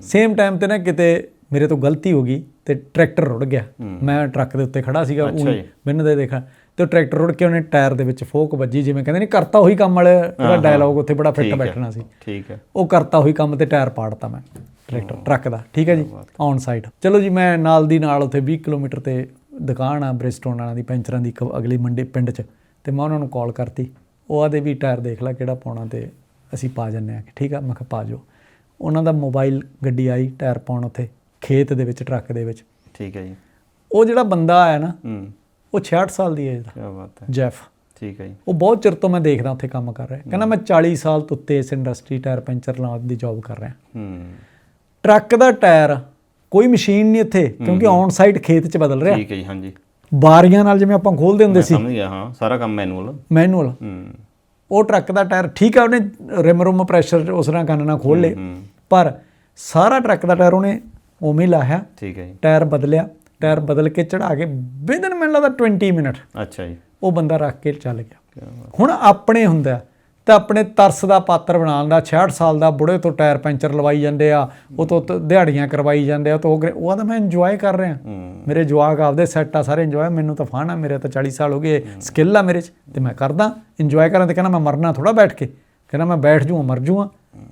ਸੇਮ ਟਾਈਮ ਤੇ ਨਾ ਕਿਤੇ ਮੇਰੇ ਤੋਂ ਗਲਤੀ ਹੋ ਗਈ ਤੇ ਟਰੈਕਟਰ ਰੁੜ ਗਿਆ। ਮੈਂ ਟਰੱਕ ਦੇ ਉੱਤੇ ਖੜਾ ਸੀਗਾ ਜੀ। ਬਿੰਨ ਦੇ ਦੇਖਾ। ਤੇ ਉਹ ਟਰੈਕਟਰ ਰੁੜ ਕੇ ਉਹਨੇ ਟਾਇਰ ਦੇ ਵਿੱਚ ਫੋਕ ਵੱਜੀ ਜਿਵੇਂ ਕਹਿੰਦੇ ਨਹੀਂ ਕਰਤਾ ਉਹੀ ਕੰਮ ਵਾਲੇ ਉਹਦਾ ਡਾਇਲੌਗ ਉੱਥੇ ਬੜਾ ਫਿੱਟ। ਬੈਠਣਾ ਸੀ। ਠੀਕ ਹੈ। ਉਹ ਕਰਤਾ ਉਹੀ ਕੰਮ ਤੇ ਟਾਇਰ ਪਾੜਤਾ ਮੈਂ ਟਰੈਕਟਰ ਟਰੱਕ ਦਾ। ਠੀਕ ਹੈ ਜੀ ਔਨ ਸਾਈਡ ਚਲੋ ਜੀ ਮੈਂ ਨਾਲ ਦੀ ਨਾਲ ਉੱਥੇ 20 ਕਿਲੋਮੀਟਰ ਤੇ ਦੁਕਾਨ ਆ ਬ੍ਰਿਸਟੋਨ ਵਾਲਿਆਂ ਦੀ ਪੈਂਚਰਾਂ ਦੀ ਇੱਕ ਅਗਲੀ ਮੰਡੀ ਪਿੰਡ 'ਚ। ਤੇ ਮੈਂ ਉਹਨਾਂ ਨੂੰ ਕਾਲ ਕਰਤੀ। ਉਹ ਆਦੇ ਵੀ ਟਾਇਰ ਦੇਖ ਲੈ ਕਿਹੜਾ ਪਾਉਣਾ ਤੇ ਅਸੀਂ ਪਾ ਜੰਨੇ ਆ ਠੀਕ ਆ ਮੈਂ ਕਿਹਾ ਪਾ ਜਾਓ। ਉਹਨਾਂ ਦਾ ਮੋਬਾਈਲ ਗੱਡੀ ਆਈ ਟਾਇਰ ਪਾਉਣ ਉੱਥੇ ਖੇਤ ਦੇ ਵਿੱਚ ਟਰੱਕ ਦੇ ਵਿੱਚ। ਠੀਕ ਹੈ ਜੀ। ਉਹ ਜਿਹੜਾ ਬੰਦਾ ਆਇਆ ਨਾ ਹੂੰ। ਉਹ 66 ਸਾਲ ਦੀ ਏਜ ਦਾ। ਕੀ ਬਾਤ ਹੈ। ਜੈਫ। ਠੀਕ ਹੈ ਜੀ। ਉਹ ਬਹੁਤ ਚਿਰ ਤੋਂ ਮੈਂ ਦੇਖਦਾ ਉੱਥੇ ਕੰਮ ਕਰ ਰਿਹਾ। ਕਹਿੰਦਾ ਮੈਂ 40 ਸਾਲ ਤੋਂ ਉੱਤੇ ਇਸ ਇੰਡਸਟਰੀ ਟਾਇਰ ਪੈਂਚਰ ਲਾਉਣ ਦੀ ਜੌਬ ਕਰ ਰਿਹਾ। ਹੂੰ। ਟਰੱਕ ਦਾ ਟਾਇਰ ਕੋਈ ਮਸ਼ੀਨ ਨਹੀਂ ਇੱਥੇ ਕਿਉਂਕਿ ਔਨ ਸਾਈਟ ਖੇਤ 'ਚ ਬਦਲ ਰਿਹਾ। ਠੀਕ ਹੈ ਜੀ ਹਾਂਜੀ। ਬਾਰੀਆਂ ਨਾਲ ਜਿਵੇਂ ਆਪਾਂ ਖੋਲਦੇ ਹੁੰਦੇ ਸੀ। ਸਮਝ ਗਿਆ ਹਾਂ ਸਾਰਾ ਕੰਮ ਮੈਨੂਅਲ ਮੈਨੂਅਲ ਹੂੰ। ਉਹ ਟਰੱਕ ਦਾ ਟਾਇਰ ਠੀਕ ਆ ਉਹਨੇ ਰਿਮ ਰੁਮ ਪ੍ਰੈਸ਼ਰ ਉਸ ਨਾਲ ਕੰਨ ਨਾਲ ਖੋਲ ਹੂੰ ਪਰ ਸਾਰਾ ਟਰੱਕ ਦਾ ਟਾਇਰ ਉਹਨੇ ਉਵੇਂ ਹੀ ਲਾਇਆ। ਠੀਕ ਹੈ ਜੀ। ਟਾਇਰ ਬਦਲਿਆ। ਟਾਇਰ ਬਦਲ ਕੇ ਚੜਾ ਕੇ ਵਿਦਨ ਮੈਨੂੰ ਲੱਗਦਾ 20 ਮਿੰਟ ਅੱਛਾ ਜੀ। ਉਹ ਬੰਦਾ ਰੱਖ ਕੇ ਚੱਲ ਗਿਆ। ਹੁਣ ਆਪਣੇ ਹੁੰਦਾ। ਤਾਂ ਆਪਣੇ ਤਰਸ ਦਾ ਪਾਤਰ ਬਣਾਉਣ ਦਾ 66 ਸਾਲ ਦਾ ਬੁੜੇ ਤੋਂ ਟਾਇਰ ਪੈਂਚਰ ਲਵਾਈ ਜਾਂਦੇ ਆ ਉਹ ਤੋਂ ਦਿਹਾੜੀਆਂ ਕਰਵਾਈ ਜਾਂਦੇ ਆ ਤੋਂ ਉਹ ਤਾਂ ਮੈਂ ਇੰਜੋਏ ਕਰ ਰਿਹਾ। ਮੇਰੇ ਜਵਾਕ ਆਪਦੇ ਸੈੱਟ ਆ ਸਾਰੇ ਇੰਜੋਏ ਮੈਨੂੰ ਤਾਂ ਫਾਨ ਆ ਮੇਰੇ ਤਾਂ 40 ਸਾਲ ਹੋ ਗਏ ਸਕਿੱਲ ਆ ਮੇਰੇ 'ਚ। ਤੇ ਮੈਂ ਕਰਦਾ ਇੰਜੋਏ ਕਰਾਂ ਤੇ ਕਹਿੰਦਾ ਮੈਂ ਮਰਨਾ ਥੋੜਾ ਬੈਠ ਕੇ। ਕਹਿੰਦਾ ਮੈਂ ਬੈਠ ਜੂਆਂ ਮਰ ਜੂਆਂ।